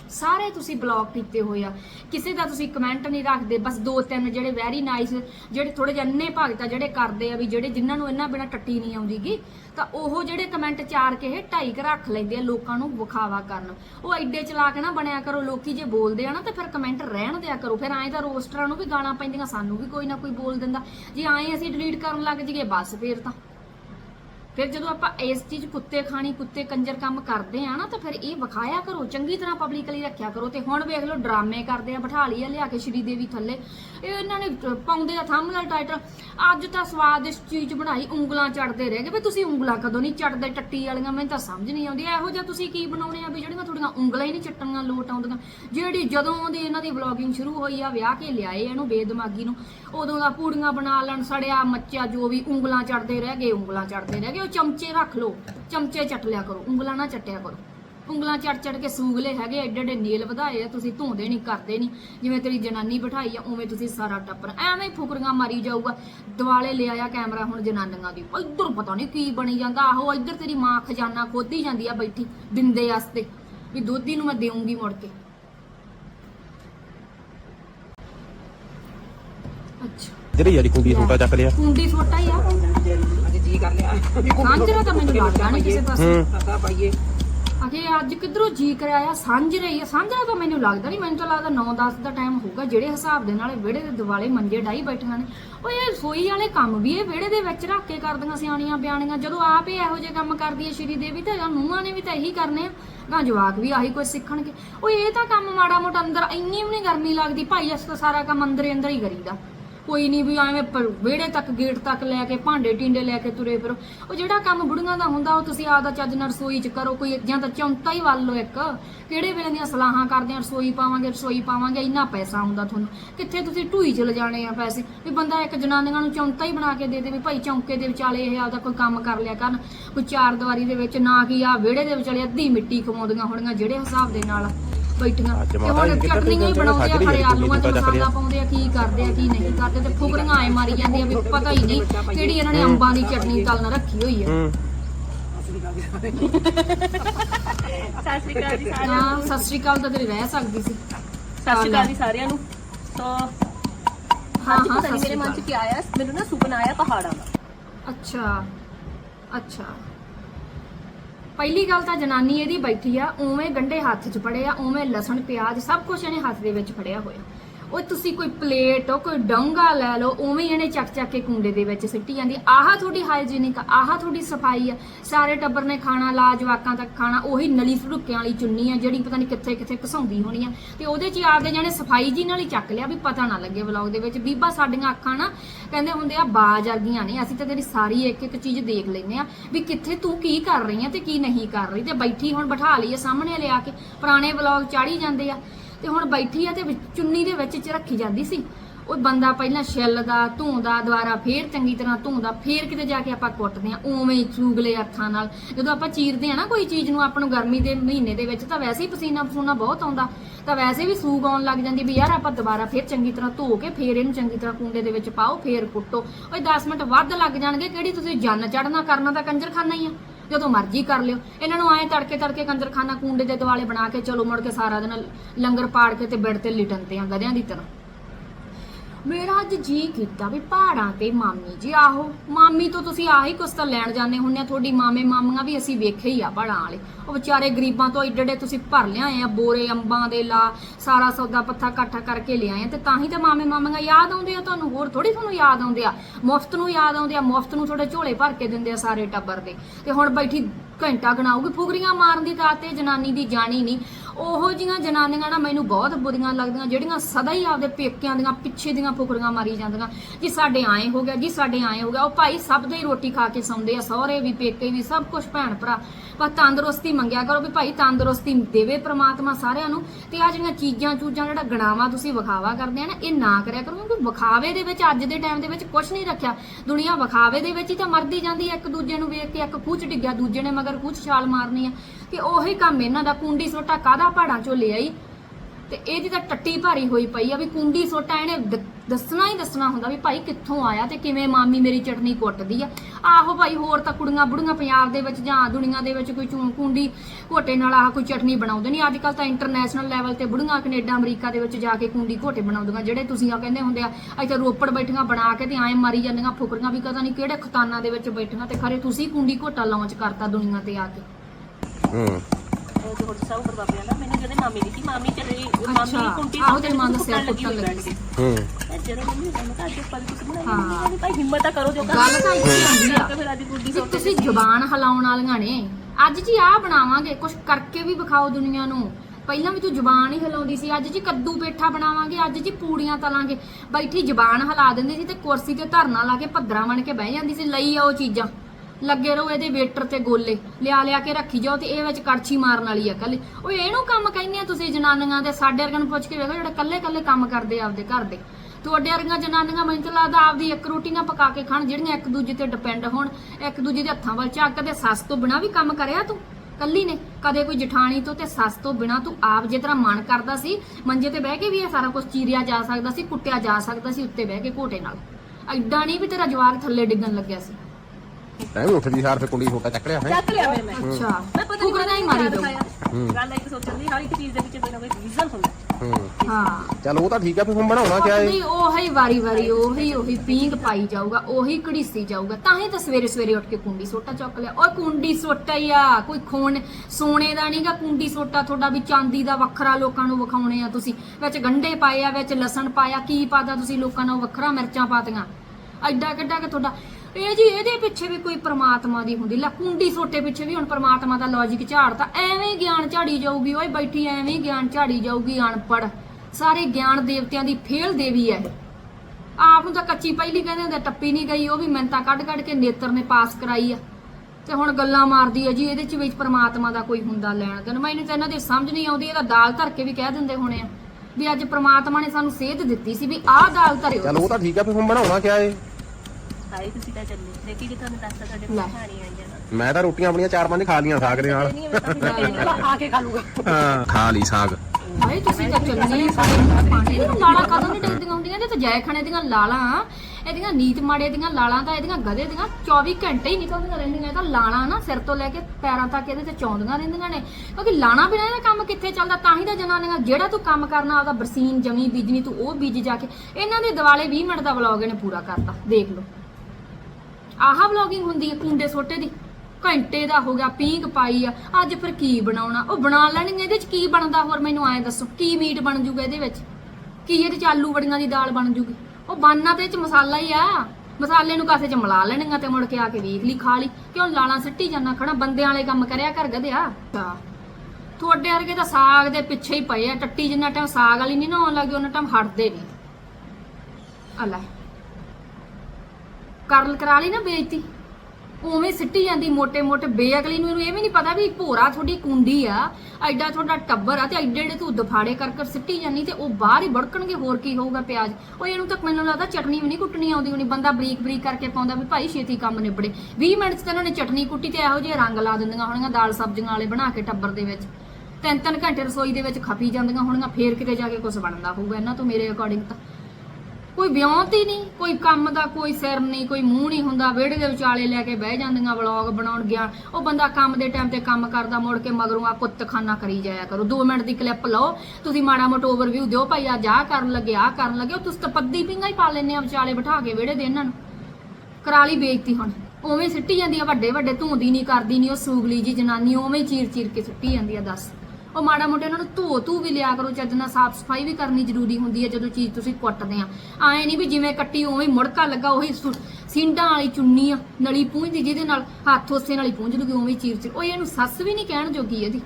ਸਾਰੇ ਤੁਸੀਂ ਬਲੌਕ ਕੀਤੇ ਹੋਏ ਆ। ਕਿਸੇ ਦਾ ਤੁਸੀਂ ਕਮੈਂਟ ਨਹੀਂ ਰੱਖਦੇ, ਬਸ ਦੋ ਤਿੰਨ ਜਿਹੜੇ ਵੈਰੀ ਨਾਈਸ ਜਿਹੜੇ ਥੋੜੇ ਜਿਹੇ ਅੰਨੇ ਭਗਤਾ ਜਿਹੜੇ ਕਰਦੇ ਆ ਵੀ ਜਿਹੜੇ ਜਿਨ੍ਹਾਂ ਨੂੰ ਇਹਨਾਂ ਬਿਨਾ ਟੱਟੀ ਨਹੀਂ ਆਉਂਦੀਗੀ, ਤਾਂ ਉਹ ਜਿਹੜੇ ਕਮੈਂਟ ਚਾਰ ਕੇ ਇਹ ਢਾਈ ਕੁ ਰੱਖ ਲੈਂਦੇ ਆ ਲੋਕਾਂ ਨੂੰ ਵਿਖਾਵਾ ਕਰਨ। ਉਹ ਐਡੇ ਚਲਾ ਕੇ ਨਾ ਬਣਿਆ ਕਰੋ, ਲੋਕੀ ਜੇ ਬੋਲਦੇ ਆ ਨਾ, ਤਾਂ ਫਿਰ ਕਮੈਂਟ ਰਹਿਣ ਦਿਆ ਕਰੋ। ਫਿਰ ਐਂ ਤਾਂ ਰੋਸਟਰਾਂ ਨੂੰ ਵੀ ਗਾਲਾਂ ਪੈਂਦੀਆਂ, ਸਾਨੂੰ ਵੀ ਕੋਈ ਨਾ ਕੋਈ ਬੋਲ ਦਿੰਦਾ। ਜੇ ਐਂ ਅਸੀਂ ਡਿਲੀਟ ਕਰਨ ਲੱਗ ਜੀਏ ਬਸ ਫੇਰ ਤਾਂ। ਫਿਰ ਜਦੋਂ ਆਪਾਂ ਇਸ ਚੀਜ਼ ਕੁੱਤੇ ਖਾਣੀ, ਕੁੱਤੇ ਕੰਜਰ ਕੰਮ ਕਰਦੇ ਆ ਨਾ, ਤਾਂ ਫਿਰ ਇਹ ਵਿਖਾਇਆ ਕਰੋ, ਚੰਗੀ ਤਰ੍ਹਾਂ ਪਬਲਿਕਲੀ ਰੱਖਿਆ ਕਰੋ। ਤੇ ਹੁਣ ਵੇਖ ਲਓ, ਡਰਾਮੇ ਕਰਦੇ ਆ, ਬਿਠਾ ਲਈ ਆ ਲਿਆ ਕੇ ਸ਼੍ਰੀ ਦੇਵੀ ਥੱਲੇ। ਇਹ ਇਹਨਾਂ ਨੇ ਪਾਉਂਦੇ ਆ ਥੰਬਨੇਲ ਟਾਈਟਲ ਅੱਜ ਤਾਂ ਸਵਾਦਿਸ਼ਟ ਚੀਜ਼ ਬਣਾਈ, ਉਂਗਲਾਂ ਚੜਦੇ ਰਹਿ ਗਏ। ਵੀ ਤੁਸੀਂ ਉਂਗਲਾਂ ਕਦੋਂ ਨਹੀਂ ਚੜਦੇ ਟੱਟੀ ਵਾਲੀਆਂ, ਮੈਨੂੰ ਤਾਂ ਸਮਝ ਨਹੀਂ ਆਉਂਦੀ। ਇਹੋ ਜਿਹਾ ਤੁਸੀਂ ਕੀ ਬਣਾਉਣੇ ਆ ਵੀ ਜਿਹੜੀਆਂ ਤੁਹਾਡੀਆਂ ਉਂਗਲਾਂ ਹੀ ਨਹੀਂ ਚੱਟਣੀਆਂ, ਲੋਟ ਆਉਂਦੀਆਂ? ਜਿਹੜੀ ਜਦੋਂ ਦੀ ਇਹਨਾਂ ਦੀ ਵਲੌਗਿੰਗ ਸ਼ੁਰੂ ਹੋਈ ਆ, ਵਿਆਹ ਕੇ ਲਿਆਏ ਇਹਨੂੰ ਬੇਦਮਾਗੀ ਨੂੰ, ਉਦੋਂ ਦਾ ਪੂੜੀਆਂ ਬਣਾ ਲੈਣ ਸੜਿਆ ਮੱਚਿਆ, ਜੋ ਵੀ ਉਂਗਲਾਂ ਚੜਦੇ ਰਹਿ ਗਏ, ਉਂਗਲਾਂ ਚੜਦੇ ਰਹਿ ਗਏ। ਚਮਚੇ ਰੱਖ ਲਓ ਚਮਚੇ ਚੱਟ ਲਿਆ ਕਰੋ ਉਂਗਲਾਂ ਨਾ ਚੱਟਿਆ ਕਰੋ। ਉਂਗਲਾਂ ਚੜ ਚੜ ਕੇ ਸੂਗਲੇ ਹੈਗੇ ਐਡੇ ਐਡੇ ਨੇਲ ਵਧਾਏ ਆ ਤੁਸੀਂ ਧੋਂਦੇ ਨਹੀਂ ਕਰਦੇ ਨਹੀਂ ਜਿਵੇਂ ਤੇਰੀ ਜਨਾਨੀ ਬਿਠਾਈ ਆ ਉਵੇਂ ਤੁਸੀਂ ਸਾਰਾ ਟੱਪਰ ਐਵੇਂ ਹੀ ਫੁਕਰੀਆਂ ਮਾਰੀ ਜਾਊਗਾ। ਦਿਵਾਲੇ ਲੈ ਆਇਆ ਕੈਮਰਾ ਹੁਣ ਜਨਾਨੀਆਂ ਦੀ। ਇੱਧਰ ਪਤਾ ਨਹੀਂ ਕੀ ਬਣੀ ਜਾਂਦਾ ਆਹੋ ਇੱਧਰ ਤੇਰੀ ਮਾਂ ਖਜ਼ਾਨਾ ਖੋਦੀ ਜਾਂਦੀ ਆ ਬੈਠੀ ਬਿੰਦੇ ਵਾਸਤੇ ਵੀ ਦੋਧੀ ਨੂੰ ਮੈਂ ਦੇਵਾਂਗੀ ਮੁੜ ਕੇ। ਅੱਛਾ। ਜਿਹੜੀ ਯਾਰੀ ਕੁੰਡੀ ਛੋਟਾ ਚੱਕ ਲਿਆ। ਕੁੰਡੀ ਛੋਟਾ ਹੀ ਆ। ਅੱਜ ਜੀ ਕਰ ਲਿਆ? ਸਾਂਝਰਾ ਤਾਂ ਮੈਨੂੰ ਲੱਗਦਾ ਨਹੀਂ ਕਿਸੇ ਪਾਸੇ। ਹੂੰ। ਪਤਾ ਪਾਈਏ। ਅਗੇ ਅੱਜ ਕਿਧਰੋਂ ਜੀ ਕਰਿਆ ਆ? ਸਾਂਝ ਰਹੀ ਆ। ਸਾਂਝਾ ਤਾਂ ਮੈਨੂੰ ਲੱਗਦਾ ਨਹੀਂ ਮੈਨੂੰ ਤਾਂ ਲੱਗਦਾ 9-10 ਦਾ ਟਾਈਮ ਹੋਊਗਾ। ਜਿਹੜੇ ਹਿਸਾਬ ਦੇ ਨਾਲ ਇਹ ਵਿਹੜੇ ਦੇ ਦਿਵਾਲੇ ਮੰਜੇ ਡਾਈ ਬੈਠੀਆਂ ਨੇ ਉਹ ਇਹ ਰਸੋਈ ਵਾਲੇ ਕੰਮ ਵੀ ਇਹ ਵਿਹੜੇ ਦੇ ਵਿੱਚ ਰੱਖ ਕੇ ਕਰਦੀਆਂ ਸਿਆਣੀਆਂ ਬਿਆਣੀਆਂ। ਜਦੋਂ ਆਪ ਹੀ ਇਹੋ ਜਿਹੇ ਕੰਮ ਕਰਦੀ ਹੈ ਸ਼੍ਰੀ ਦੇਵੀ ਤਾਂ ਨੂੰਹਾਂ ਨੇ ਵੀ ਤਾਂ ਇਹੀ ਕਰਨੇ ਆ। ਗਾਂ ਜਵਾਕ ਵੀ ਆਹੀ ਕੁਝ ਸਿੱਖਣਗੇ। ਉਹ ਇਹ ਤਾਂ ਕੰਮ ਮਾੜਾ ਮੋਟਾ ਅੰਦਰ ਇੰਨੀ ਵੀ ਨਹੀਂ ਗਰਮੀ ਲੱਗਦੀ। ਭਾਈ ਇਸ ਤਾਂ ਸਾਰਾ ਕੰਮ ਅੰਦਰੇ ਅੰਦਰ ਹੀ ਕਰੀਦਾ। ਕੋਈ ਨਹੀਂ ਵੀ ਐਵੇਂ ਵਿਹੜੇ ਤੱਕ, ਗੇਟ ਤੱਕ ਲੈ ਕੇ, ਭਾਂਡੇ ਟਿੰਡੇ ਲੈ ਕੇ ਤੁਰੇ ਫਿਰੋ। ਉਹ ਜਿਹੜਾ ਕੰਮ ਬੁੜੀਆਂ ਦਾ ਹੁੰਦਾ, ਉਹ ਤੁਸੀਂ ਆਪਦਾ ਚੱਜ ਨਾਲ ਰਸੋਈ 'ਚ ਕਰੋ, ਕੋਈ ਜਾਂ ਤਾਂ ਚੌਂਤਾ ਹੀ ਵੱਲ ਲਓ ਇੱਕ। ਕਿਹੜੇ ਵੇਲੇ ਦੀਆਂ ਸਲਾਹਾਂ ਕਰਦੇ ਆ, ਰਸੋਈ ਪਾਵਾਂਗੇ ਰਸੋਈ ਪਾਵਾਂਗੇ, ਇੰਨਾ ਪੈਸਾ ਹੁੰਦਾ ਤੁਹਾਨੂੰ। ਕਿੱਥੇ ਤੁਸੀਂ ਢੂਈ 'ਚ ਲਿਜਾਣੇ ਆ ਪੈਸੇ? ਵੀ ਬੰਦਾ ਇੱਕ ਜਨਾਨੀਆਂ ਨੂੰ ਚੌਂਤਾ ਹੀ ਬਣਾ ਕੇ ਦੇ ਦੇ ਵੀ ਭਾਈ ਚੌਂਕੇ ਦੇ ਵਿਚਾਲੇ ਇਹ ਆਪਦਾ ਕੋਈ ਕੰਮ ਕਰ ਲਿਆ ਕਰਨ। ਕੋਈ ਚਾਰ ਦੀਵਾਰੀ ਦੇ ਵਿੱਚ ਨਾ ਕੀ ਆ ਵਿਹੜੇ ਦੇ ਵਿਚਾਲੇ ਅੱਧੀ ਮਿੱਟੀ ਕਮਾਉਂਦੀਆਂ ਹੋਣਗੀਆਂ ਜਿਹੜੇ ਹਿਸਾਬ ਦੇ ਨਾਲ। ਬੈਠੀਆਂ। ਅੱਜ ਤੇ ਮਾਤਾ ਹੁਣ ਕਿੱਧਰ ਚਟਨੀਆਂ ਹੀ ਬਣਾਉਂਦੇ ਆ ਜਿਹੜੀ ਆਲੂਆਂ ਤੋਂ ਮਸਾਲਾ। ਪਾਉਂਦੇ ਆ ਕੀ ਕਰਦੇ ਆ ਕੀ ਨਹੀਂ ਕਰਦੇ ਤੇ ਫੁਕਰੀਆਂ ਆਏ ਮਾਰੀ ਜਾਂਦੀਆਂ ਵੀ ਪਤਾ ਹੀ ਨਹੀਂ ਕਿਹੜੀ ਇਹਨਾਂ ਨੇ ਅੰਬਾਂ ਦੀ ਚਟਨੀ ਤਲਨ ਰੱਖੀ ਹੋਈ ਆ। ਹੂੰ ਸਤਿ ਸ਼੍ਰੀ ਅਕਾਲ ਜੀ ਸਾਰਿਆਂ ਹਾਂ ਸਤਿ ਸ਼੍ਰੀ ਅਕਾਲ ਤਾਂ ਤੇਰੀ ਰਹਿ ਸਕਦੀ ਸੀ। ਸਤਿ ਸ਼੍ਰੀ ਅਕਾਲ ਜੀ ਸਾਰਿਆਂ ਨੂੰ। ਤਾਂ ਹਾਂ ਅੱਜ ਹਾਂ ਪਤਾ ਨਹੀਂ ਮੇਰੇ ਮਨ 'ਚ ਕੀ ਆਇਆ ਮੈਨੂੰ ਨਾ ਸੁਪਨਾ ਆਇਆ ਪਹਾੜਾਂ ਦਾ। ਅੱਛਾ ਅੱਛਾ। ਪਹਿਲੀ ਗੱਲ ਤਾਂ ਜਨਾਨੀ ਇਹਦੀ ਬੈਠੀ ਆ, ਉਵੇਂ ਗੰਡੇ ਹੱਥ 'ਚ ਫੜੇ ਆ ਉਵੇਂ ਲਸਣ, ਪਿਆਜ਼ ਸਭ ਕੁਝ ਇਹਨੇ ਹੱਥ ਦੇ ਵਿੱਚ ਫੜਿਆ ਹੋਇਆ। ਉਹ ਤੁਸੀਂ ਕੋਈ ਪਲੇਟ, ਕੋਈ ਡੋਂਗਾ ਲੈ ਲਓ, ਉਵੇਂ ਹੀ ਇਹਨੇ ਚੱਕ ਚੱਕ ਕੇ ਕੁੰਡੇ ਦੇ ਵਿੱਚ ਸਿੱਟੀ ਜਾਂਦੀ ਆਹ ਤੁਹਾਡੀ ਹਾਈਜੀਨਿਕ ਆਹ ਤੁਹਾਡੀ ਸਫ਼ਾਈ ਆ। ਸਾਰੇ ਟੱਬਰ ਨੇ ਖਾਣਾ ਲਾ ਜਵਾਕਾਂ ਤੱਕ ਖਾਣਾ, ਉਹੀ ਨਲੀ ਫੜੁੱਕਿਆਂ ਵਾਲੀ ਚੁੰਨੀ ਆ, ਜਿਹੜੀ ਪਤਾ ਨਹੀਂ ਕਿੱਥੇ ਕਿੱਥੇ ਘਸਾਉਂਦੀ ਹੋਣੀ ਆ। ਤੇ ਉਹਦੇ 'ਚ ਹੀ ਆਪਦੇ ਜਾਣੇ ਸਫ਼ਾਈ ਜੀ ਨਾਲ ਹੀ ਚੱਕ ਲਿਆ ਵੀ ਪਤਾ ਨਾ ਲੱਗੇ ਵਲੌਗ ਦੇ ਵਿੱਚ। ਬੀਬਾ ਸਾਡੀਆਂ ਅੱਖਾਂ ਨਾ ਕਹਿੰਦੇ ਹੁੰਦੇ ਆ, ਬਾਜ ਵਰਗੀਆਂ ਨੇ, ਅਸੀਂ ਤਾਂ ਤੇਰੀ ਸਾਰੀ ਇੱਕ ਇੱਕ ਚੀਜ਼ ਦੇਖ ਲੈਨੇ ਆ ਵੀ ਕਿੱਥੇ ਤੂੰ ਕੀ ਕਰ ਰਹੀ ਆ ਤੇ ਕੀ ਨਹੀਂ ਕਰ ਰਹੀ। ਤੇ ਬੈਠੀ ਹੁਣ ਬਿਠਾ ਲਈ ਆ ਸਾਹਮਣੇ ਲਿਆ ਕੇ। ਪੁਰਾਣੇ ਵਲੌਗ ਚਾੜੀ ਜਾਂਦੇ ਆ। ਤੇ ਹੁਣ ਬੈਠੀ ਆ ਤੇ ਵਿੱਚ ਚੁੰਨੀ ਦੇ ਵਿੱਚ ਚ ਰੱਖੀ ਜਾਂਦੀ ਸੀ। ਉਹ ਬੰਦਾ ਪਹਿਲਾਂ ਛਿੱਲਦਾ, ਧੋਂਦਾ ਧੂੰਦਾ ਦੁਬਾਰਾ ਫੇਰ ਚੰਗੀ ਤਰ੍ਹਾਂ ਧੋਂਦਾ, ਫੇਰ ਕਿਤੇ ਜਾ ਕੇ ਆਪਾਂ ਕੁੱਟਦੇ ਆ। ਉਵੇਂ ਹੀ ਚੂਗਲੇ ਹੱਥਾਂ ਨਾਲ। ਜਦੋਂ ਆਪਾਂ ਚੀਰਦੇ ਆ ਨਾ ਕੋਈ ਚੀਜ਼ ਨੂੰ ਆਪਾਂ ਨੂੰ ਗਰਮੀ ਦੇ ਮਹੀਨੇ ਦੇ ਵਿੱਚ, ਤਾਂ ਵੈਸੇ ਹੀ ਪਸੀਨਾ ਪਸੂਨਾ ਬਹੁਤ ਆਉਂਦਾ। ਤਾਂ ਵੈਸੇ ਵੀ ਸੂਗ ਆਉਣ ਲੱਗ ਜਾਂਦੀ ਵੀ ਯਾਰ ਆਪਾਂ ਦੁਬਾਰਾ ਫੇਰ ਚੰਗੀ ਤਰ੍ਹਾਂ ਧੋ ਕੇ ਫੇਰ ਇਹਨੂੰ ਚੰਗੀ ਤਰ੍ਹਾਂ ਕੁੰਡੇ ਦੇ ਵਿੱਚ ਪਾਓ, ਫੇਰ ਕੁੱਟੋ। ਓਏ 10 ਮਿੰਟ ਵੱਧ ਲੱਗ ਜਾਣਗੇ, ਕਿਹੜੀ ਤੁਸੀਂ ਜੰਨ ਚੜਨਾ ਕਰਨਾ ਤਾਂ ਕੰਜਰਖਾਨਾ ਹੀ ਆ। ਜਦੋਂ ਮਰਜ਼ੀ ਕਰ ਲਿਓ। ਇਹਨਾਂ ਨੂੰ ਐਂ ਤੜਕੇ ਤੜਕੇ ਕੰਜਰਖਾਨਾ ਕੁੰਡੇ ਦੇ ਦਿਵਾਲੇ ਬਣਾ ਕੇ ਚਲੋ ਮੁੜ ਕੇ ਸਾਰਾ ਦਿਨ ਲੰਗਰ ਪਾੜ ਕੇ ਤੇ ਬੈੱਡ ਤੇ ਲਿਟਣ ਲਿਟਣਦੇ ਆ ਗਧਿਆਂ ਦੀ ਤਰ੍ਹਾਂ। ਮੇਰਾ ਅੱਜ ਜੀ ਕੀਤਾ ਵੀ ਪਹਾੜਾਂ ਤੇ ਮਾਮੀ ਜੀ, ਆਹੋ। ਮਾਮੀ ਤੋਂ ਤੁਸੀਂ ਆਹੀ ਕੁਛ ਤਾਂ ਲੈਣ ਜਾਂਦੇ ਹੁੰਨੇ ਆ। ਤੁਹਾਡੀ ਮਾਮੇ ਮਾਮੀਆਂ ਵੀ ਅਸੀਂ ਵੇਖੇ ਹੀ ਆ ਪਹਾੜਾਂ ਵਾਲੇ। ਉਹ ਵਿਚਾਰੇ ਗਰੀਬਾਂ ਤੋਂ ਏਡੇ ਏਡੇ ਤੁਸੀਂ ਭਰ ਲਿਆਏ ਆ, ਬੋਰੇ ਅੰਬਾਂ ਦੇ ਲਾ, ਸਾਰਾ ਸੌਦਾ ਪੱਥਾ ਇਕੱਠਾ ਕਰਕੇ ਲਿਆਏ ਆ। ਤੇ ਤਾਂ ਹੀ ਤਾਂ ਮਾਮੇ ਮਾਮੀਆਂ ਯਾਦ ਆਉਂਦੇ ਆ ਤੁਹਾਨੂੰ, ਹੋਰ ਥੋੜੀ ਤੁਹਾਨੂੰ ਯਾਦ ਆਉਂਦੇ ਆ। ਮੁਫਤ ਨੂੰ ਯਾਦ ਆਉਂਦੇ ਆ, ਮੁਫਤ ਨੂੰ ਤੁਹਾਡੇ ਝੋਲੇ ਭਰ ਕੇ ਦਿੰਦੇ ਆ ਸਾਰੇ ਟੱਬਰ ਦੇ। ਤੇ ਹੁਣ ਬੈਠੀ ਘੰਟਾ ਗਣਾਉਗੀ ਫੁਗਰੀਆਂ ਮਾਰਨ ਦੀ ਤਾਂ ਤੇ ਜਨਾਨੀ ਦੀ ਜਾਣੀ ਨਹੀਂ। ਉਹੋ ਜੀਆਂ ਜਨਾਨੀਆਂ ਨਾ ਮੈਨੂੰ ਬਹੁਤ ਬੁਰੀਆਂ ਲੱਗਦੀਆਂ, ਜਿਹੜੀਆਂ ਸਦਾ ਹੀ ਆਪਦੇ ਪੇਕਿਆਂ ਦੀਆਂ, ਪਿੱਛੇ ਦੀਆਂ ਫੁਕਰੀਆਂ ਮਾਰੀ ਜਾਂਦੀਆਂ। ਜੀ ਸਾਡੇ ਆਏ ਹੋ ਗਿਆ, ਜੀ ਸਾਡੇ ਆਏ ਹੋ ਗਿਆ। ਉਹ ਭਾਈ ਸਭ ਦੇ ਹੀ ਰੋਟੀ ਖਾ ਕੇ ਸੌਂਦੇ ਆ, ਸਹੁਰੇ ਵੀ, ਪੇਕੇ ਵੀ, ਸਭ ਕੁਝ ਭੈਣ ਭਰਾ। ਪਰ ਤੰਦਰੁਸਤੀ ਮੰਗਿਆ ਕਰੋ ਵੀ ਭਾਈ ਤੰਦਰੁਸਤੀ ਦੇਵੇ ਪ੍ਰਮਾਤਮਾ ਸਾਰਿਆਂ ਨੂੰ। ਤੇ ਆ ਜਿਹੜੀਆਂ ਚੀਜ਼ਾਂ ਚੂਜ਼ਾਂ ਜਿਹੜਾ ਗਣਾਵਾ ਤੁਸੀਂ ਵਿਖਾਵਾ ਕਰਦੇ ਆ ਨਾ, ਇਹ ਨਾ ਕਰਿਆ ਕਰੋ। ਕਿਉਂਕਿ ਵਿਖਾਵੇ ਦੇ ਵਿੱਚ ਅੱਜ ਦੇ ਟਾਈਮ ਦੇ ਵਿੱਚ ਕੁਝ ਨਹੀਂ ਰੱਖਿਆ। ਦੁਨੀਆ ਵਿਖਾਵੇ ਦੇ ਵਿੱਚ ਹੀ ਤਾਂ ਮਰਦੀ ਜਾਂਦੀ ਹੈ ਇੱਕ ਦੂਜੇ ਨੂੰ ਵੇਖ ਕੇ ਇੱਕ ਖੂਚ ਡਿੱਗਿਆ, ਦੂਜੇ ਨੇ ਮਗਰ ਖੂਚ ਛਾਲ ਮਾਰਨੀ ਆ, ਤੇ ਉਹੀ ਕੰਮ ਇਹਨਾਂ ਦਾ, ਕੁੰਡੀ ਸੋਟਾ ਕਾਦਾ ਪਹਾੜਾਂ ਚੋਂ ਲਿਆਈ ਤੇ ਇਹਦੀ ਤਾਂ ਟੱਟੀ ਭਾਰੀ ਹੋਈ ਪਈ ਆ ਵੀ ਕੁੰਡੀ ਸੋਟਾ ਇਹਨੇ ਦ- ਦੱਸਣਾ ਹੀ ਦੱਸਣਾ ਹੁੰਦਾ ਵੀ ਭਾਈ ਕਿੱਥੋਂ ਆਇਆ ਤੇ ਕਿਵੇਂ ਮਾਮੀ ਮੇਰੀ ਚਟਨੀ ਕੁੱਟਦੀ ਆ। ਆਹੋ ਭਾਈ ਹੋਰ ਤਾਂ ਕੁੜੀਆਂ ਬੁੜੀਆਂ ਪੰਜਾਬ ਦੇ ਵਿੱਚ ਜਾਂ ਦੁਨੀਆ ਦੇ ਵਿੱਚ ਕੋਈ ਚੂੰ ਕੁੰਡੀ ਘੋਟੇ ਨਾਲ ਆਹ ਕੋਈ ਚਟਨੀ ਬਣਾਉਂਦੇ ਨਹੀਂ। ਅੱਜ ਕੱਲ ਤਾਂ ਇੰਟਰਨੈਸ਼ਨਲ ਲੈਵਲ ਤੇ ਬੁੜੀਆਂ ਕੈਨੇਡਾ, ਅਮਰੀਕਾ ਦੇ ਵਿੱਚ ਜਾ ਕੇ ਕੁੰਡੀ ਘੋਟੇ ਬਣਾਉਂਦੀਆਂ, ਜਿਹੜੇ ਤੁਸੀਂ ਆ ਕਹਿੰਦੇ ਹੁੰਦੇ ਆ, ਇੱਥੇ ਰੋਪੜ ਬੈਠੀਆਂ ਬਣਾ ਕੇ ਤੇ ਐਂ ਮਾਰੀ ਜਾਂਦੀਆਂ, ਫੁਕਰੀਆਂ ਵੀ ਕਦਾ ਨਹੀਂ ਕਿਹੜੇ ਖਤਾਨਾਂ ਦੇ ਵਿੱਚ ਬੈਠੀਆਂ ਤੇ ਖਰੇ ਤੁਸੀਂ ਕੁੰਡੀ ਘੋਟਾ ਲਾਂਚ ਕਰਤਾ ਦੁਨੀਆ ਤੇ ਆ ਕੇ। ਹੂੰ। ਉਹ ਜੋ ਹੋਰ ਸਾਉ ਬਾਬਿਆਂ ਦਾ ਮੈਨੂੰ ਕਹਿੰਦੇ ਮਾਮੀ ਦੀ ਸੀ ਮਾਮੀ ਚਲੇ ਮਾਮੀ ਅੱਛਾ, ਦੀ ਕੁੰਟੀ ਆਹੋ ਤੇਰੀ ਮਾਂ ਦਾ ਸਿਰ ਕੁੱਟਣ ਲੱਗੀ ਸੀ। ਹੂੰ। ਮੈਂ ਜਦੋਂ ਮੰਮੀ ਨੂੰ ਕਹਾ ਕਿ ਪਲ ਕੁਝ ਬਣਾਈ ਹਾਂ। ਨਹੀਂ ਭਾਈ ਹਿੰਮਤ ਤਾਂ ਕਰੋ ਜੋ ਕਰ ਗੱਲ ਤਾਂ ਇੱਥੇ ਆਉਂਦੀ ਆ। ਫਿਰ ਅੱਜ ਕੁੰਡੀ ਵੀ ਤੁਸੀਂ ਜ਼ੁਬਾਨ ਹਿਲਾਉਣ ਵਾਲੀਆਂ ਨੇ। ਅੱਜ ਜੀ ਆਹ ਬਣਾਵਾਂਗੇ ਕੁਝ ਕਰਕੇ ਵੀ ਵਿਖਾਓ ਦੁਨੀਆ ਨੂੰ। ਪਹਿਲਾਂ ਵੀ ਤੂੰ ਜ਼ੁਬਾਨ ਹੀ ਹਿਲਾਉਂਦੀ ਸੀ ਅੱਜ ਜੀ ਕੱਦੂ ਪੇਠਾ ਬਣਾਵਾਂਗੇ ਅੱਜ ਜੀ ਪੂੜੀਆਂ ਤਲਾਂਗੇ। ਬੈਠੀ ਜ਼ੁਬਾਨ ਹਿਲਾ ਦਿੰਦੀ ਸੀ ਤੇ ਕੁਰਸੀ ਤੇ ਧਰਨਾ ਲਾ ਕੇ ਭੱਦਰਾ ਬਣ ਕੇ ਬਹਿ ਜਾਂਦੀ ਸੀ ਲਈ ਆਓ ਚੀਜ਼ਾਂ। ਲੱਗੇ ਰਹੋ ਇਹਦੇ ਵੇਟਰ ਤੇ ਗੋਲੇ, ਲਿਆ ਲਿਆ ਕੇ ਰੱਖੀ ਜਾਓ ਤੇ ਇਹ ਵਿੱਚ ਕੜਛੀ ਮਾਰਨ ਵਾਲੀ ਆ ਕੱਲੇ ਓਏ, ਇਹਨੂੰ ਕੰਮ ਕਹਿੰਦੇ ਆ ਤੁਸੀਂ ਜਨਾਨੀਆਂ ਦੇ, ਸਾਡੇ ਵਰਗਨ ਪੁੱਛ ਕੇ ਵੇਖੋ ਜਿਹੜੇ ਕੱਲੇ ਕੱਲੇ ਕੰਮ ਕਰਦੇ ਆਪਦੇ ਘਰ ਦੇ। ਤੁਹਾਡੇ ਵਰਗੀਆਂ ਜਨਾਨੀਆਂ ਮੈਨੂੰ ਤਾਂ ਲੱਗਦਾ ਆਪਦੀ ਇੱਕ ਰੋਟੀ ਨਾ ਪਕਾ ਕੇ ਖਾਣ, ਜਿਹੜੀਆਂ ਇੱਕ ਦੂਜੇ ਤੇ ਡਿਪੈਂਡ ਹੋਣ, ਇੱਕ ਦੂਜੇ ਦੇ ਹੱਥਾਂ ਵੱਲ ਝਾਕ, ਕਦੇ ਸੱਸ ਤੋਂ ਬਿਨਾ ਵੀ ਕੰਮ ਕਰਿਆ ਤੂੰ? ਕੱਲੀ ਨੇ, ਕਦੇ ਕੋਈ ਜਠਾਣੀ ਤੋਂ ਤੇ ਸੱਸ ਤੋਂ ਬਿਨਾ ਤੂੰ ਆਪ ਜੇ ਤਰ੍ਹਾਂ ਮਨ ਕਰਦਾ ਸੀ, ਮੰਜੇ ਤੇ ਬਹਿ ਕੇ ਵੀ ਇਹ ਸਾਰਾ ਕੁਝ ਚੀਰਿਆ ਜਾ ਸਕਦਾ ਸੀ, ਕੁੱਟਿਆ ਜਾ ਸਕਦਾ ਸੀ, ਉੱਤੇ ਬਹਿ ਕੇ ਘੋਟੇ ਨਾਲ। ਐਡਾ ਨਹੀਂ ਵੀ ਤੇਰਾ ਜਵਾਕ ਥੱਲੇ ਡਿੱਗਣ ਲੱਗਿਆ ਸੀ। ਤੈਂ ਵੀ ਉੱਠਦੀ ਸਾਰ ਫੇ ਕੁੰਡੀ ਛੋਟਾ ਚੱਕ ਲਿਆ ਹੈ ਚੱਕ ਲਿਆ ਮੈਂ। ਅੱਛਾ। ਮੈਂ ਪਤਾ ਨਹੀਂ ਹੀ ਮਾਰੀ ਦੋ। ਗੱਲ ਇੱਕ ਸੋਚਣ ਦੀ ਹਰ ਇੱਕ ਚੀਜ਼ ਦੇ ਵਿੱਚ ਕੋਈ ਨਾ ਕੋਈ ਰੀਜ਼ਨ ਹੁੰਦਾ। ਹੂੰ। ਹਾਂ। ਚੱਲ ਉਹ ਤਾਂ ਠੀਕ ਆ ਫਿਰ ਹੁਣ ਬਣਾਉਣਾ ਕਿਆ ਏ ਨਹੀਂ ਉਹੀ ਵਾਰੀ ਵਾਰੀ ਉਹੀ ਉਹੀ ਪੀਂਗ ਪਾਈ ਜਾਊਗਾ ਉਹੀ ਘੜੀਸੀ ਜਾਊਗਾ। ਤਾਂ ਹੀ ਤਾਂ ਸਵੇਰੇ ਸਵੇਰੇ ਉੱਠ ਕੇ ਕੁੰਡੀ ਸੋਟਾ ਚੁੱਕ ਲਿਆ। ਓਏ ਕੁੰਡੀ ਸੋਟਾ ਹੀ ਆ ਕੋਈ ਖੋਣ ਸੋਨੇ ਦਾ ਨਹੀਂਗਾ ਕੁੰਡੀ ਸੋਟਾ ਤੁਹਾਡਾ ਵੀ ਚਾਂਦੀ ਦਾ ਵੱਖਰਾ ਲੋਕਾਂ ਨੂੰ ਵਿਖਾਉਣੇ ਆ ਤੁਸੀਂ। ਵਿੱਚ ਗੰਢੇ ਪਾਏ ਆ ਵਿੱਚ ਲਸਣ ਪਾਇਆ ਕੀ ਪਾਦਾ ਤੁਸੀਂ ਲੋਕਾਂ ਨੂੰ ਵੱਖਰਾ ਮਿਰਚਾਂ ਪਾਤੀਆਂ। ਐਡਾ ਕਿੱਡਾ ਕਿ ਤੁਹਾਡਾ ਇਹ ਜੀ, ਇਹਦੇ ਪਿੱਛੇ ਵੀ ਕੋਈ ਪ੍ਰਮਾਤਮਾ ਦੀ ਹੁੰਦੀ। ਲੈ, ਕੁੰਡੀ ਸੋਟੇ ਪਿੱਛੇ ਵੀ ਹੁਣ ਪ੍ਰਮਾਤਮਾ ਦਾ ਲੌਜੀਕ ਝਾੜਦਾ ਐਵੇਂ ਗਿਆਨ ਝਾੜੀ ਜਾਊਗੀ, ਓਏ ਬੈਠੀ, ਐਵੇਂ ਗਿਆਨ ਝਾੜੀ ਜਾਊਗੀ ਅਨਪੜ ਸਾਰੇ ਗਿਆਨ ਦੇਵਤਿਆਂ ਦੀ ਫੇਲ ਦੇਵੀ ਹੈ ਆਪ ਨੂੰ ਤਾਂ ਕੱਚੀ ਪਹਿਲੀ ਕਹਿੰਦੇ ਹੁੰਦੇ ਟੱਪੀ ਨਹੀਂ ਗਈ, ਉਹ ਵੀ ਮਿੰਤਾ ਕੱਢ ਕੱਢ ਕੇ ਨੇਤਰ ਨੇ ਪਾਸ ਕਰਾਈ ਆ। ਤੇ ਹੁਣ ਗੱਲਾਂ ਮਾਰਦੀ ਹੈ ਜੀ, ਇਹਦੇ ਚ ਵਿੱਚ ਪ੍ਰਮਾਤਮਾ ਦਾ ਕੋਈ ਹੁੰਦਾ ਲੈਣ ਦੇਣ। ਮੈਨੂੰ ਤਾਂ ਇਹਨਾਂ ਦੀ ਸਮਝ ਨਹੀਂ ਆਉਂਦੀ, ਇਹਦਾ ਦਾਲ ਧਰ ਕੇ ਵੀ ਕਹਿ ਦਿੰਦੇ ਹੋਣੇ ਆ। ਵੀ ਅੱਜ ਪ੍ਰਮਾਤਮਾ ਨੇ ਸਾਨੂੰ ਸੇਧ ਦਿੱਤੀ ਸੀ ਵੀ ਆਹ ਦਾਲ ਧਰਿਓ। ਚੱਲ ਉਹ ਤਾਂ ਠੀਕ ਆ, ਫਿਰ ਹੁਣ ਬਣਾਉਣਾ ਕਿਆ ਏ? ਹਾਏ ਤੁਸੀਂ ਤਾਂ ਚੱਲੇ। ਦੇਖੀ ਕਿ ਤੁਹਾਨੂੰ ਦੱਸਦਾ ਤੁਹਾਡੇ ਲੈ। ਕੋਲ ਕਹਾਣੀ ਆਈ ਜਾਣਾ ਮੈਂ ਤਾਂ ਰੋਟੀਆਂ ਆਪਣੀਆਂ ਚਾਰ ਪੰਜ ਖਾ ਲੀਆਂ ਸਾਗ ਦੇ ਨਾਲ। ਨਹੀਂ ਮੈਂ ਤਾਂ ਆ ਕੇ ਖਾ ਲੂਗਾ। ਹਾਂ ਖਾ ਲਈ ਸਾਗ। ਭਾਈ ਤੁਸੀਂ ਤਾਂ ਚੱਲਣੀ ਸਾਰੇ ਪਾਣੀ ਦੀਆਂ ਲਾਲਾਂ ਕਦੋਂ ਨਹੀਂ ਡਿੱਗਦੀਆਂ ਹੁੰਦੀਆਂ? ਤੇ ਤਾਂ ਜੈ ਖਾਣੇ ਦੀਆਂ ਲਾਲਾਂ ਇਹਦੀਆਂ ਨੀਤ ਮਾੜੇ ਦੀਆਂ ਲਾਲਾਂ ਤਾਂ ਇਹਦੀਆਂ ਗਧੇ ਦੀਆਂ 24 ਘੰਟੇ ਹੀ ਨਿਕਲਦੀਆਂ ਰਹਿੰਦੀਆਂ। ਇਹ ਤਾਂ ਲਾਲਾਂ ਨਾ ਸਿਰ ਤੋਂ ਲੈ ਕੇ ਪੈਰਾਂ ਤੱਕ ਇਹਦੇ ਤੇ ਚੌਂਦੀਆਂ ਰਹਿੰਦੀਆਂ ਨੇ। ਕਿਉਂਕਿ ਲਾਣਾ ਬਿਨਾਂ ਇਹਦਾ ਕੰਮ ਕਿੱਥੇ ਚੱਲਦਾ ਤਾਂ ਹੀ ਤਾਂ ਜਨਾਨੀਆਂ ਜਿਹੜਾ ਤੂੰ ਕੰਮ ਕਰਨਾ ਆਪਦਾ ਬਰਸੀਨ ਜਮੀ ਬੀਜਣੀ ਤੂੰ ਉਹ ਬੀਜ ਜਾ ਕੇ। ਇਹਨਾਂ ਦੇ ਦਿਵਾਲੇ 20 ਮਿੰਟ ਦਾ ਵਲੌਗ ਇਹਨੇ ਪੂਰਾ ਕਰਤਾ। ਦੇਖ ਲਓ। ਆਹ ਵਲੌਗਿੰਗ ਹੁੰਦੀ ਹੈ ਕੁੰਡੇ ਸੋਟੇ ਦੀ। ਘੰਟੇ ਦਾ ਹੋ ਗਿਆ ਪੀਂਗ ਪਾਈ ਆ। ਅੱਜ ਫਿਰ ਕੀ ਬਣਾਉਣਾ? ਉਹ ਬਣਾ ਲੈਣਗੇ, ਇਹਦੇ ਚ ਕੀ ਬਣਦਾ ਹੋਰ ਮੈਨੂੰ ਐਂ ਦੱਸੋ? ਕੀ ਮੀਟ ਬਣ ਜੂਗਾ ਇਹਦੇ ਵਿੱਚ? ਕੀ ਇਹਦੇ ਚ ਆਲੂ ਬੜੀਆਂ ਦੀ ਦਾਲ ਬਣ ਜੂਗੀ? ਉਹ ਬਾਨਾ ਤੇ ਚ ਮਸਾਲਾ ਹੀ ਆ। ਮਸਾਲੇ ਨੂੰ ਕਾਸੇ ਚ ਮਿਲਾ ਲੈਣੀਆਂ ਤੇ ਮੁੜ ਕੇ ਆ ਕੇ ਵੇਖ ਲਈ, ਖਾ ਲਈ। ਕਿਉਂ ਲਾਲਾਂ ਸਿੱਟੀ ਜਾਣਾ ਖੜਾ, ਬੰਦਿਆਂ ਵਾਲੇ ਕੰਮ ਕਰਿਆ ਕਰ ਗਧਿਆ। ਅੱਛਾ ਤੁਹਾਡੇ ਵਰਗੇ ਤਾਂ ਸਾਗ ਦੇ ਪਿੱਛੇ ਹੀ ਪਏ ਆ, ਟੱਟੀ ਜਿੰਨਾ ਟਾਈਮ ਸਾਗ ਵਾਲੀ ਨਹੀਂ ਨਾ ਆਉਣ ਲੱਗੀ, ਉਹਨਾਂ ਟਾਈਮ ਹਟਦੇ ਨਹੀਂ ਅਲਾ ਕਰਨ ਕਰਾ ਲਈ ਨਾ ਬੇਇੱਜ਼ਤੀ। ਉਵੇਂ ਸਿੱਟੀ ਜਾਂਦੀ ਮੋٹے-ਮੋٹے ਬੇਅਕਲੀ ਨੂੰ ਇਹਨੂੰ ਇਹ ਵੀ ਨਹੀਂ ਪਤਾ ਵੀ ਭੋਰਾ ਤੁਹਾਡੀ ਕੁੰਡੀ ਆ, ਐਡਾ ਤੁਹਾਡਾ ਟੱਬਰ ਆ ਤੇ ਐਡੇ ਐਡੇ ਤੂੰ ਦਫਾੜੇ ਕਰ ਕਰ ਸਿੱਟੀ ਜਾਂਦੀ ਤੇ ਉਹ ਬਾਹਰ ਹੀ ਵੜਕਣਗੇ, ਹੋਰ ਕੀ ਹੋਊਗਾ ਪਿਆਜ਼। ਉਹ ਇਹਨੂੰ ਤਾਂ ਮੈਨੂੰ ਲੱਗਦਾ ਚਟਨੀ ਵੀ ਨਹੀਂ ਕੁੱਟਣੀ ਆਉਂਦੀ ਹੋਣੀ, ਬੰਦਾ ਬਰੀਕ-ਬਰੀਕ ਕਰਕੇ ਪਾਉਂਦਾ ਵੀ ਭਾਈ ਛੇਤੀ ਕੰਮ ਨਿਬੜੇ। 20 ਮਿੰਟ 'ਚ ਤਾਂ ਇਹਨਾਂ ਨੇ ਚਟਨੀ ਕੁੱਟੀ ਤੇ ਇਹੋ ਜਿਹੇ ਰੰਗ ਲਾ ਦਿੰਦੀਆਂ ਹੋਣੀਆਂ, ਦਾਲ ਸਬਜ਼ੀਆਂ ਵਾਲੇ ਬਣਾ ਕੇ ਟੱਬਰ ਦੇ ਵਿੱਚ। ਤਿੰਨ ਤਿੰਨ ਘੰਟੇ ਰਸੋਈ ਦੇ ਵਿੱਚ ਖਪੀ ਜਾਂਦੀਆਂ ਹੋਣੀਆਂ, ਫੇਰ ਕਿਤੇ ਜਾ ਕੇ ਕੁਝ ਬਣਦਾ ਹੋਊਗਾ, ਇਹਨਾਂ ਤੋਂ ਮੇਰੇ ਅਕੋਰਡਿੰਗ ਤਾਂ। ਕੋਈ ਵਿਉਂਤੀ ਨਹੀਂ, ਕੋਈ ਕੰਮ ਦਾ ਕੋਈ ਸਿਰ ਨਹੀਂ, ਕੋਈ ਮੂੰਹ ਨਹੀਂ ਹੁੰਦਾ। ਵਿਹੜੇ ਦੇ ਵਿਚਾਲੇ ਲੈ ਕੇ ਬਹਿ ਜਾਂਦੀਆਂ ਵਲੌਗ ਬਣਾਉਣ ਗਿਆ। ਉਹ ਬੰਦਾ ਕੰਮ ਦੇ ਟਾਈਮ ਤੇ ਕੰਮ ਕਰਦਾ, ਮੁੜ ਕੇ ਮਗਰੋਂ ਆ ਕੁੱਤਖਾਨਾ ਕਰੀ ਜਾਇਆ ਕਰੋ। 2 ਮਿੰਟ ਦੀ ਕਲਿੱਪ ਲਓ, ਤੁਸੀਂ ਮਾੜਾ ਮੋਟਾ ਓਵਰਵਿਊ ਦਿਓ ਭਾਈ, ਅੱਜ ਆਹ ਕਰਨ ਲੱਗੇ, ਆਹ ਕਰਨ ਲੱਗੇ। ਉਹ ਤੁਸੀਂ ਤਪੱਦੀ ਪੱਦੀ ਪਿੰਗਾ ਹੀ ਪਾ ਲੈਨੇ ਆ ਵਿਚਾਲੇ ਬਿਠਾ ਕੇ ਵਿਹੜੇ ਦੇ ਇਹਨਾਂ ਨੂੰ। ਕਰਾ ਲਈ ਬੇਇੱਜ਼ਤੀ ਹੁਣ। ਉਵੇਂ ਸਿੱਟੀ ਜਾਂਦੀ ਆ ਵੱਡੇ ਵੱਡੇ ਧੂੰਦੀ ਨਹੀਂ, ਕਰਦੀ ਨਹੀਂ, ਉਹ ਸੂਗਲੀ ਜੀ ਜਨਾਨੀ, ਉਵੇਂ ਚੀਰ ਚੀਰ ਕੇ ਸਿੱਟੀ ਜਾਂਦੀ ਆ, ਦੱਸ। ਉਹ ਮਾੜਾ ਮੋਟਾ ਇਹਨਾਂ ਨੂੰ ਧੋ ਧੂ ਵੀ ਲਿਆ ਕਰੋ ਚੱਜ ਨਾਲ ਸਾਫ਼ ਸਫ਼ਾਈ ਵੀ ਕਰਨੀ ਜ਼ਰੂਰੀ ਹੁੰਦੀ ਹੈ ਜਦੋਂ ਚੀਜ਼ ਤੁਸੀਂ ਕੁੱਟਦੇ ਆ। ਆਏ ਨਹੀਂ ਵੀ ਜਿਵੇਂ ਕੱਟੀ ਉਵੇਂ ਮੁੜਕਾ ਲੱਗਾ ਉਹੀ ਸਿੰਡਾਂ ਵਾਲੀ ਚੁੰਨੀ ਆ ਨਲੀ ਪੂੰਝਦੀ ਜਿਹਦੇ ਨਾਲ ਹੱਥ ਉਸੇ ਨਾਲ ਹੀ ਪੂੰਝ ਲੂਗੀ ਉਵੇਂ ਚੀਰ ਚੀਰ। ਉਹ ਇਹਨੂੰ ਸੱਸ ਵੀ ਨਹੀਂ ਕਹਿਣ ਜੋਗੀ ਇਹਦੀ।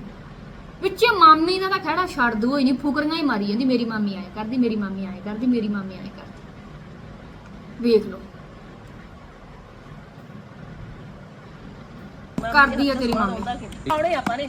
ਵਿੱਚੇ ਮਾਮੀ ਦਾ ਤਾਂ ਖੜਾ ਛੱਡ ਦੂ ਹੀ ਨਹੀਂ ਫੁਕਰੀਆਂ ਹੀ ਮਾਰੀ ਜਾਂਦੀ ਮੇਰੀ ਮਾਮੀ ਆਏ ਕਰਦੀ ਮੇਰੀ ਮਾਮੀ ਆਏ ਕਰਦੀ ਮੇਰੀ ਮਾਮੀ ਆਏ ਕਰਦੀ। ਵੇਖ ਲਓ। ਕਰਦੀ ਆ ਤੇਰੀ ਮਾਮੀ। ਆਉਣੇ ਆਪਾਂ ਨੇ।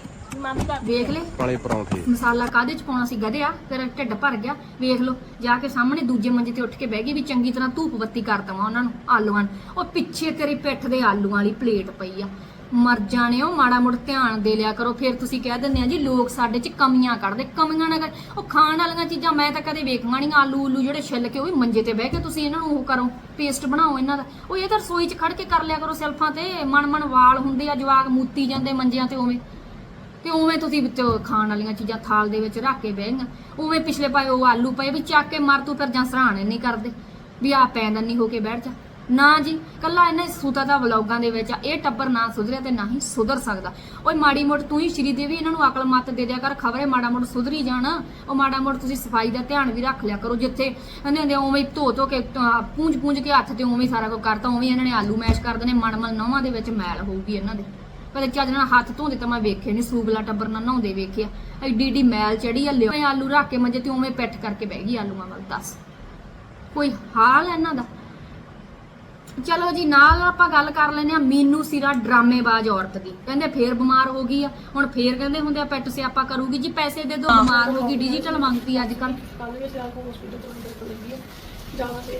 ਵੇਖ ਲੈ। ਵਾਲੇ ਪਰੌਂਠੇ। ਮਸਾਲਾ ਕਾਦੇ ਚ ਪਾਉਣਾ ਸੀ ਗਧਿਆ? ਤੇਰਾ ਢਿੱਡ ਭਰ ਗਿਆ। ਵੇਖ ਲਓ ਜਾ ਕੇ ਸਾਹਮਣੇ ਦੂਜੇ ਮੰਜੇ ਤੇ ਉੱਠ ਕੇ ਬਹਿ ਗਈ ਵੀ ਚੰਗੀ ਤਰ੍ਹਾਂ ਧੂਪ ਬੱਤੀ ਕਰ ਦਵਾਂ ਉਹਨਾਂ ਨੂੰ ਆਲੂਆਂ ਨੂੰ। ਉਹ ਪਿੱਛੇ ਤੇਰੀ ਪਿੱਠ ਦੇ ਆਲੂਆਂ ਵਾਲੀ ਪਲੇਟ ਪਈ ਆ। ਮਰ ਜਾਣੇ ਉਹ ਮਾੜਾ ਮੁੜ ਧਿਆਨ ਦੇ ਲਿਆ ਕਰੋ। ਫਿਰ ਤੁਸੀਂ ਕਹਿ ਦਿੰਦੇ ਆ ਜੀ ਲੋਕ ਸਾਡੇ ਚ ਕਮੀਆਂ ਕੱਢਦੇ ਕਮੀਆਂ ਨਾ ਕਰ। ਉਹ ਖਾਣ ਵਾਲੀਆਂ ਚੀਜ਼ਾਂ ਮੈਂ ਤਾਂ ਕਦੇ ਵੇਖੀਆਂ ਨਹੀਂ ਆਲੂ ਉਲੂ ਜਿਹੜੇ ਛਿੱਲ ਕੇ ਉਹ ਵੀ ਮੰਜੇ ਤੇ ਬਹਿ ਕੇ ਤੁਸੀਂ ਇਹਨਾਂ ਨੂੰ ਉਹ ਕਰੋ ਪੇਸਟ ਬਣਾਓ ਇਹਨਾਂ ਦਾ। ਉਹ ਇਹ ਤਾਂ ਰਸੋਈ 'ਚ ਖੜ ਕੇ ਕਰ ਲਿਆ ਕਰੋ ਸੈਲਫਾਂ ਤੇ। ਮਨ ਮਨ ਵਾਲ ਹੁੰਦੇ ਆ ਜਵਾਕ ਮੂਤੀ ਜਾਂਦੇ ਮੰਜਿਆਂ ਤੇ ਉਵੇਂ। ਤੇ ਉਵੇਂ ਤੁਸੀਂ ਵਿੱਚ ਖਾਣ ਵਾਲੀਆਂ ਚੀਜ਼ਾਂ ਥਾਲ ਦੇ ਵਿੱਚ ਰੱਖ ਕੇ ਬਹਿਗਾ ਉਵੇਂ ਪਿਛਲੇ ਪਾਏ ਉਹ ਆਲੂ ਪਏ ਵੀ ਚੱਕ ਕੇ ਮਰ ਤੂੰ ਫਿਰ ਜਾਂ ਸਰਾਣੇ ਨਹੀਂ ਕਰਦੇ। ਵੀ ਆ ਪੈਂਦਾ ਹੋ ਕੇ ਬੈਠ ਜਾ। ਨਾ ਜੀ ਕੱਲਾ ਇਹਨਾਂ ਸੁਤਾ ਦਾ ਵਲੌਗਾਂ ਦੇ ਵਿੱਚ ਇਹ ਟੱਬਰ ਨਾ ਸੁਧਰਿਆ ਤੇ ਨਾ ਹੀ ਸੁਧਰ ਸਕਦਾ। ਓਏ ਮਾੜੀ ਮੋਟ ਤੂੰ ਹੀ ਸ਼੍ਰੀ ਦੇਵੀ ਇਹਨਾਂ ਨੂੰ ਅਕਲ ਮੱਤ ਦੇ ਦਿਆ ਕਰ ਖਬਰੇ ਮਾੜਾ ਮੋਟ ਸੁਧਰੀ ਜਾਣ। ਉਹ ਮਾੜਾ ਮੋਟ ਤੁਸੀਂ ਸਫ਼ਾਈ ਦਾ ਧਿਆਨ ਵੀ ਰੱਖ ਲਿਆ ਕਰੋ ਜਿੱਥੇ ਕਹਿੰਦੇ ਹੁੰਦੇ ਉਵੇਂ ਹੀ ਧੋ ਧੋ ਕੇ ਅਹ, ਪੂੰਝ ਪੂੰਝ ਕੇ ਹੱਥ ਤੇ ਉਵੇਂ ਸਾਰਾ ਕੁਝ ਕਰਤਾ ਉਵੇਂ ਇਹਨਾਂ ਨੇ ਆਲੂ ਮੈਸ਼ ਕਰ ਦੇਣੇ ਮਨ ਮਨ ਨੌਵਾਂ ਦੇ ਵਿੱਚ ਮੈਲ ਹੋਊਗੀ ਇਹਨਾਂ ਦੇ। ਕਦੇ ਚੱਜ ਨਾਲ ਹੱਥ ਧੋਂਦੇ ਤਾਂ ਮੈਂ ਵੇਖੇ ਨਹੀਂ ਸੂਗਲਾ ਟੱਬਰ ਨਾਲ ਨਹਾਉਂਦੇ ਵੇਖਿਆ। ਐਡੀ ਡੀ ਮੈਲ ਚੜੀ ਆ, ਲਿਓ। ਆਲੂ ਰੱਖ ਕੇ ਮੰਜੇ ਤੇ ਉਵੇਂ ਪਿੱਠ ਕਰਕੇ ਬਹਿ ਗਈ ਆਲੂਆਂ ਵੱਲ, ਦੱਸ। ਕੋਈ ਹਾਲ ਇਹਨਾਂ ਦਾ? ਚਲੋ ਜੀ, ਨਾਲ ਆਪਾਂ ਗੱਲ ਕਰ ਲੈਨੇ ਆ ਮੀਨੂ ਸਿਰਾ ਡਰਾਮੇਬਾਜ਼ ਔਰਤ ਦੀ। ਕਹਿੰਦੇ ਫੇਰ ਬਿਮਾਰ ਹੋ ਗਈ ਆ। ਹੁਣ ਫੇਰ ਕਹਿੰਦੇ ਹੁੰਦੇ ਆ ਪੈਟ ਸਿਆਪਾ ਕਰੂਗੀ ਜੀ, ਪੈਸੇ ਦੇ ਦੋ ਬਿਮਾਰ ਹੋ ਗਈ ਡਿਜੀਟਲ ਮੰਗਦੀ ਅੱਜ ਕੱਲ ਕੱਲ ਵੀ ਸਿਆਲ ਹਸਪੀਟਲ ਤੋਂ ਅੰਦਰ ਲੱਗੀ ਹੈ ਜਾਣਾ ਸੀ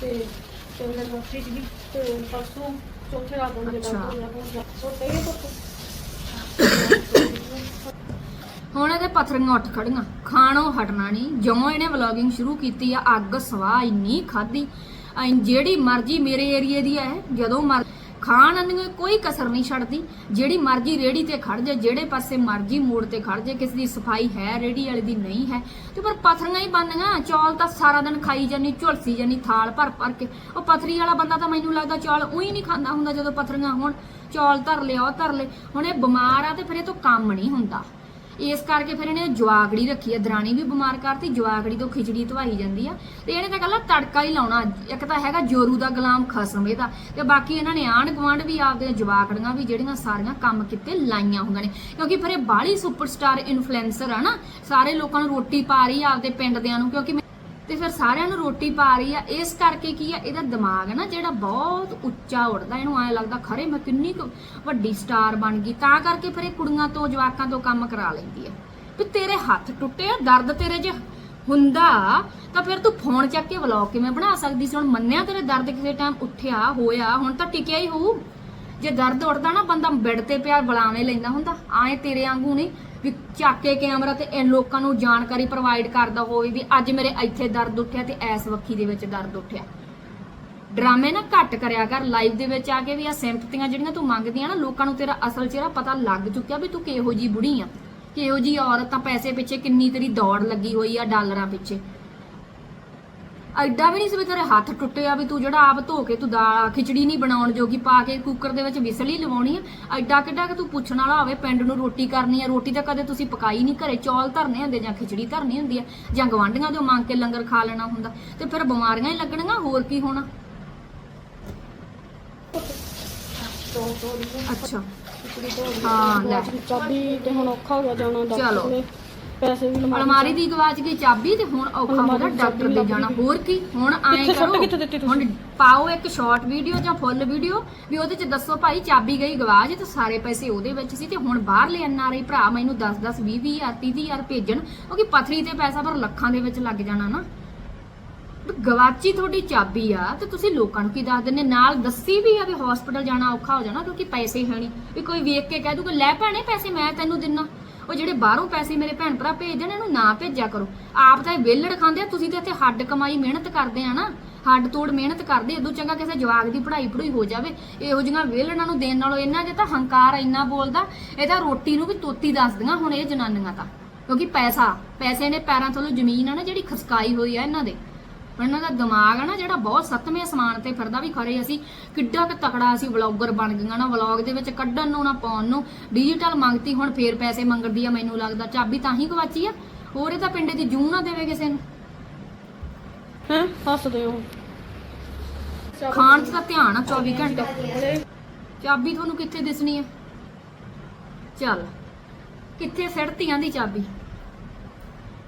ਤੇ ਤੇ ਡਾਕਟਰ ਜੀ ਤੇ ਪਰਸੋਂ ਚੌਥੇ ਰਾਤ ਨੂੰ ਅੱਛਾ। ਜਿਹੜਾ ਕੋਲ ਹੁਣ ਇਹਦੇ ਪਥਰੀਆਂ ਉੱਠ ਖੜੀਆਂ ਖਾਣੋਂ ਹਟਣਾ ਨਹੀਂ ਜਿਉਂ ਇਹਨੇ ਵਲੌਗਿੰਗ ਸ਼ੁਰੂ ਕੀਤੀ ਆ ਅੱਗ, ਸਵਾਹ, ਇੰਨੀ ਖਾਦੀ ਜਿਹੜੀ ਮਰਜ਼ੀ ਮੇਰੇ ਏਰੀਏ ਦੀ ਹੈ ਜਦੋਂ ਮਰ ਖਾਣ ਅੰਦਰ ਕੋਈ ਕਸਰ ਨਹੀਂ ਛੱਡਦੀ। ਜਿਹੜੀ ਮਰਜ਼ੀ ਰੇੜੀ ਤੇ ਖੜ ਜਾ ਜਿਹੜੇ ਪਾਸੇ ਮਰਜ਼ੀ ਮੋੜ ਤੇ ਖੜ ਜਾ ਕਿਸੇ ਦੀ ਸਫ਼ਾਈ ਹੈ ਰੇੜੀ ਵਾਲੇ ਦੀ ਨਹੀਂ ਹੈ। ਤੇ ਪਰ ਪਥਰੀਆਂ ਹੀ ਬਣਨੀਆਂ ਚੌਲ ਤਾਂ ਸਾਰਾ ਦਿਨ ਖਾਈ ਜਾਨੀ ਝੁਲਸੀ ਜਾਨੀ ਥਾਲ ਭਰ ਭਰ ਕੇ। ਉਹ ਪਥਰੀ ਵਾਲਾ ਬੰਦਾ ਤਾਂ ਮੈਨੂੰ ਲੱਗਦਾ ਚੌਲ ਉਹੀ ਨਹੀਂ ਖਾਂਦਾ ਹੁੰਦਾ ਜਦੋਂ ਪਥਰੀਆਂ ਹੋਣ। ਚੌਲ ਧਰ ਲਿਆ, ਉਹ ਧਰ ਲੈ ਹੁਣ ਇਹ ਬਿਮਾਰ ਆ ਤੇ ਫਿਰ ਇਹ ਤੋਂ ਕੰਮ ਨਹੀਂ ਹੁੰਦਾ। ਇਸ ਕਰਕੇ ਫਿਰ ਇਹਨੇ ਜਵਾਗੜੀ ਰੱਖੀ ਆ, ਦਰਾਣੀ ਵੀ ਬਿਮਾਰ ਕਰਤੀ, ਜਵਾਗੜੀ ਤੋਂ ਖਿਚੜੀ ਧਵਾਈ ਜਾਂਦੀ ਆ। ਤੇ ਇਹਨੇ ਤਾਂ ਕੱਲਾ ਤੜਕਾ ਹੀ ਲਾਉਣਾ, ਇੱਕ ਤਾਂ ਹੈਗਾ ਜੋਰੂ ਦਾ ਗੁਲਾਮ ਖਸਮ ਇਹਦਾ, ਤੇ ਬਾਕੀ ਇਹਨਾਂ ਨੇ ਆਂਢ ਗੁਆਂਢ ਵੀ ਆਪਦੇ ਜਵਾਗੜੀਆਂ ਵੀ ਜਿਹੜੀਆਂ ਸਾਰੀਆਂ ਕੰਮ ਕੀਤੇ ਲਾਈਆਂ ਹੁੰਦੀਆਂ ਨੇ। ਕਿਉਂਕਿ ਫਿਰ ਇਹ ਬਾਹਲੀ ਸੁਪਰਸਟਾਰ ਇਨਫਲੂਐਂਸਰ ਆ ਨਾ, ਸਾਰੇ ਲੋਕਾਂ ਨੂੰ ਰੋਟੀ ਪਾ ਰਹੀ ਆ ਆਪਦੇ ਪਿੰਡ ਦਿਆਂ ਨੂੰ, ਕਿਉਂਕਿ ਤੇ ਫਿਰ ਸਾਰਿਆਂ ਨੂੰ ਰੋਟੀ ਪਾ ਰਹੀ ਆ। ਇਸ ਕਰਕੇ ਕੀ ਆ, ਇਹਦਾ ਦਿਮਾਗ ਹੈ ਨਾ ਜਿਹੜਾ ਬਹੁਤ ਉੱਚਾ ਉੱਡਦਾ, ਇਹਨੂੰ ਐ ਲੱਗਦਾ, ਖਰੇ ਮੈਂ ਕਿੰਨੀ ਵੱਡੀ ਸਟਾਰ ਬਣ ਗਈ। ਤਾਂ ਕਰਕੇ ਫਿਰ ਇਹ ਕੁੜੀਆਂ ਤੋਂ, ਜਵਾਕਾਂ ਤੋਂ ਕੰਮ ਕਰਾ ਲੈਂਦੀ ਆ। ਵੀ ਤੇਰੇ ਹੱਥ ਟੁੱਟੇ ਆ, ਦਰਦ ਤੇਰੇ 'ਚ ਹੁੰਦਾ, ਤਾਂ ਫਿਰ ਤੂੰ ਫੋਨ ਚੱਕ ਕੇ ਵਲੌਗ ਕਿਵੇਂ ਬਣਾ ਸਕਦੀ ਸੀ? ਹੁਣ ਮੰਨਿਆ ਤੇਰੇ ਦਰਦ ਕਿਸੇ ਟਾਈਮ ਉੱਠਿਆ, ਹੋਇਆ, ਹੁਣ ਤਾਂ ਟਿਕਿਆ ਹੀ ਹੋਊ। ਜੇ ਦਰਦ ਉੱਠਦਾ ਨਾ, ਬੰਦਾ ਬੈੱਡ ਤੇ ਪਿਆ, ਬੁਲਾਵੇਂ ਲੈਂਦਾ ਹੁੰਦਾ। ਆਏ ਤੇਰੇ ਵਾਂਗੂ ਨਹੀਂ। ਵੀ ਚੱਕ ਕੈਮਰਾ ਤੇ ਇਹ ਲੋਕਾਂ ਨੂੰ ਜਾਣਕਾਰੀ ਪ੍ਰੋਵਾਈਡ ਕਰਦਾ ਹੋਵੇ ਵੀ ਅੱਜ ਮੇਰੇ ਇੱਥੇ ਦਰਦ ਉੱਠਿਆ ਤੇ ਐਸ ਵੱਖੀ ਦੇ ਵਿੱਚ ਦਰਦ ਉੱਠਿਆ। ਡਰਾਮੇ ਨਾ ਘੱਟ ਕਰਿਆ ਕਰ ਲਾਈਵ ਦੇ ਵਿੱਚ ਆ ਕੇ ਵੀ ਆ ਸਿੰਪਤੀਆਂ ਜਿਹੜੀਆਂ ਤੂੰ ਮੰਗਦੀਆਂ ਨਾ, ਲੋਕਾਂ ਨੂੰ ਤੇਰਾ ਅਸਲ ਚਿਹਰਾ ਪਤਾ ਲੱਗ ਚੁੱਕਿਆ ਵੀ ਤੂੰ ਕਿਹੋ ਜੀ ਬੁੜੀ ਆ। ਕਿਹੋ ਜੀ ਔਰਤ ਆ, ਪੈਸੇ ਪਿੱਛੇ ਕਿੰਨੀ ਤੇਰੀ ਦੌੜ ਲੱਗੀ ਹੋਈ ਆ ਡਾਲਰਾਂ ਪਿੱਛੇ। ਐਡਾ ਵੀ ਨਹੀਂ ਸੀ ਵੀ ਤੇਰੇ ਹੱਥ ਟੁੱਟੇ ਆ ਵੀ ਤੂੰ ਜਿਹੜਾ ਆਪ ਧੋ ਕੇ ਤੂੰ ਦਾਲ ਖਿਚੜੀ ਨਹੀਂ ਬਣਾਉਣ ਜੋਗੀ ਪਾ ਕੇ ਕੁੱਕਰ ਦੇ ਵਿੱਚ ਵਿਸਲੀ ਲਵਾਉਣੀ ਆ ਐਡਾ ਕਿੱਡਾ ਕਿ ਤੂੰ ਪੁੱਛਣ ਵਾਲਾ ਹੋਵੇ ਪਿੰਡ ਨੂੰ ਰੋਟੀ ਕਰਨੀ ਆ ਰੋਟੀ ਤਾਂ ਕਦੇ ਤੁਸੀਂ ਪਕਾਈ ਨਹੀਂ ਘਰੇ ਚੌਲ ਧਰਨੇ ਹੁੰਦੇ ਜਾਂ ਖਿਚੜੀ ਧਰਨੀ ਹੁੰਦੀ ਆ ਜਾਂ ਗਵਾਂਢੀਆਂ ਤੋਂ ਮੰਗ ਕੇ ਲੰਗਰ ਖਾ ਲੈਣਾ ਹੁੰਦਾ ਤੇ ਫਿਰ ਬਿਮਾਰੀਆਂ ਹੀ ਲੱਗਣੀਆਂ ਹੋਰ ਕੀ ਹੋਣਾ ਅੱਛਾ ਹਾਂ, ਲੈ। ਚਾਬੀ ਤੇ ਹੁਣ ਔਖਾ ਹੋ ਗਿਆ ਜਾਣਾ ਚਲੋ। ਪੈਸੇ ਵੀ ਅਲਮਾਰੀ ਦੀ ਗਵਾਚ ਗਈ ਚਾਬੀ ਤੇ ਹੁਣ ਔਖਾ ਹੁੰਦਾ ਦੀ ਡਾਕਟਰ ਦੇ ਜਾਣਾ। ਹੋਰ ਕੀ? ਹੁਣ ਸੁੱਟ ਕਰੋ? ਹੁਣ ਪਾਓ ਇੱਕ ਸ਼ਾਰਟ ਵੀਡੀਓ ਜਾਂ ਫੁੱਲ ਵੀਡੀਓ ਵੀ ਉਹਦੇ ਚ ਦੱਸੋ ਭਾਈ ਚਾਬੀ ਗਈ ਗਵਾਚ ਤੇ ਸਾਰੇ ਪੈਸੇ ਉਹਦੇ ਵਿੱਚ ਸੀ ਤੇ ਹੁਣ ਬਾਹਰਲੇ ਐਨਆਰਆਈ ਭਰਾ ਮੈਨੂੰ 10 10 20 20 ਹਜ਼ਾਰ 30 ਹਜ਼ਾਰ ਭੇਜਣ ਕਿਉਂਕਿ ਪਥਰੀ ਤੇ ਪੈਸਾ ਪਰ ਲੱਖਾਂ ਦੇ ਵਿੱਚ ਲੱਗ ਜਾਣਾ ਨਾ। ਗਵਾਚੀ ਤੁਹਾਡੀ ਚਾਬੀ ਆ ਤੇ ਤੁਸੀਂ ਲੋਕਾਂ ਨੂੰ ਕੀ ਦੱਸ ਦਿੰਦੇ? ਨਾਲ ਦੱਸੀ ਵੀ ਆ ਵੀ ਹਸਪੀਟਲ ਜਾਣਾ ਔਖਾ ਹੋ ਜਾਣਾ ਕਿਉਂਕਿ ਪੈਸੇ ਹੈ ਨਹੀਂ। ਵੀ ਕੋਈ ਵੇਖ ਕੇ ਕਹਿ ਦੂਗਾ ਲੈ ਭੈਣੇ ਪੈਸੇ ਮੈਂ ਤੈਨੂੰ ਦਿੰਨਾ। ਉਹ ਜਿਹੜੇ ਬਾਹਰੋਂ ਪੈਸੇ ਮੇਰੇ ਭੈਣ ਭਰਾ ਭੇਜਦੇ ਨੇ ਇਹਨੂੰ ਨਾ ਭੇਜਿਆ ਕਰੋ। ਆਪ ਤਾਂ ਇਹ ਵਿਹਲੜ ਖਾਂਦੇ ਆ, ਤੁਸੀਂ ਤਾਂ ਇੱਥੇ ਹੱਡ ਕਮਾਈ ਮਿਹਨਤ ਕਰਦੇ ਆ ਨਾ। ਹੱਡ ਤੋੜ ਮਿਹਨਤ ਕਰਦੇ ਇਦੋਂ ਚੰਗਾ ਕਿਸੇ ਜਵਾਕ ਦੀ ਪੜ੍ਹਾਈ ਪੜੂਈ ਹੋ ਜਾਵੇ। ਇਹੋ ਜਿਹੀਆਂ ਵਿਹਲੜਾਂ ਨੂੰ ਦੇਣ ਨਾਲੋਂ ਇਹਨਾਂ ਦੇ ਤਾਂ ਹੰਕਾਰ ਇੰਨਾ ਬੋਲਦਾ, ਇਹ ਤਾਂ ਰੋਟੀ ਨੂੰ ਵੀ ਤੋਤੀ ਦੱਸਦੀਆਂ ਹੁਣ ਇਹ ਜਨਾਨੀਆਂ ਤਾਂ। ਕਿਉਂਕਿ ਪੈਸਾ, ਪੈਸੇ ਨੇ ਪੈਰਾਂ ਥੱਲੋਂ ਜ਼ਮੀਨ ਆ ਨਾ ਜਿਹੜੀ ਖਸਕਾਈ ਹੋਈ ਆ ਇਹਨਾਂ ਦੇ। ਉਹਨਾਂ ਦਾ ਦਿਮਾਗ ਆ ਨਾ ਜਿਹੜਾ ਬਹੁਤ ਸੱਤਵੇਂ ਅਸਮਾਨ ਤੇ ਫਿਰਦਾ ਵੀ ਖਰੇ ਅਸੀਂ ਕਿੱਡਾ ਕੁ ਤਕੜਾ ਅਸੀਂ ਵਲੌਗਰ ਬਣ ਗਈਆਂ ਨਾ ਵਲੌਗ ਦੇ ਵਿੱਚ ਕੱਢਣ ਨੂੰ ਨਾ ਪਾਉਣ ਨੂੰ ਡਿਜੀਟਲ ਮੰਗਤੀ ਹੁਣ ਫੇਰ ਪੈਸੇ ਮੰਗਦੀ ਆ ਮੈਨੂੰ ਲੱਗਦਾ ਚਾਬੀ ਤਾਂ ਹੀ ਗਵਾਚੀ ਆ ਹੋਰ ਇਹ ਤਾਂ ਪਿੰਡੇ ਦੀ ਜੂੰ ਨਾ ਦੇਵੇ ਕਿਸੇ ਨੂੰ। ਹੈ ਹੱਸਦੇ ਹੋ। ਖਾਣ 'ਚ ਤਾਂ ਧਿਆਨ ਆ 24 ਘੰਟੇ। ਚਾਬੀ ਤੁਹਾਨੂੰ ਕਿੱਥੇ ਦਿਸਣੀ ਆ? ਚੱਲ ਕਿੱਥੇ ਸਿੜਤੀਆਂ ਦੀ ਚਾਬੀ?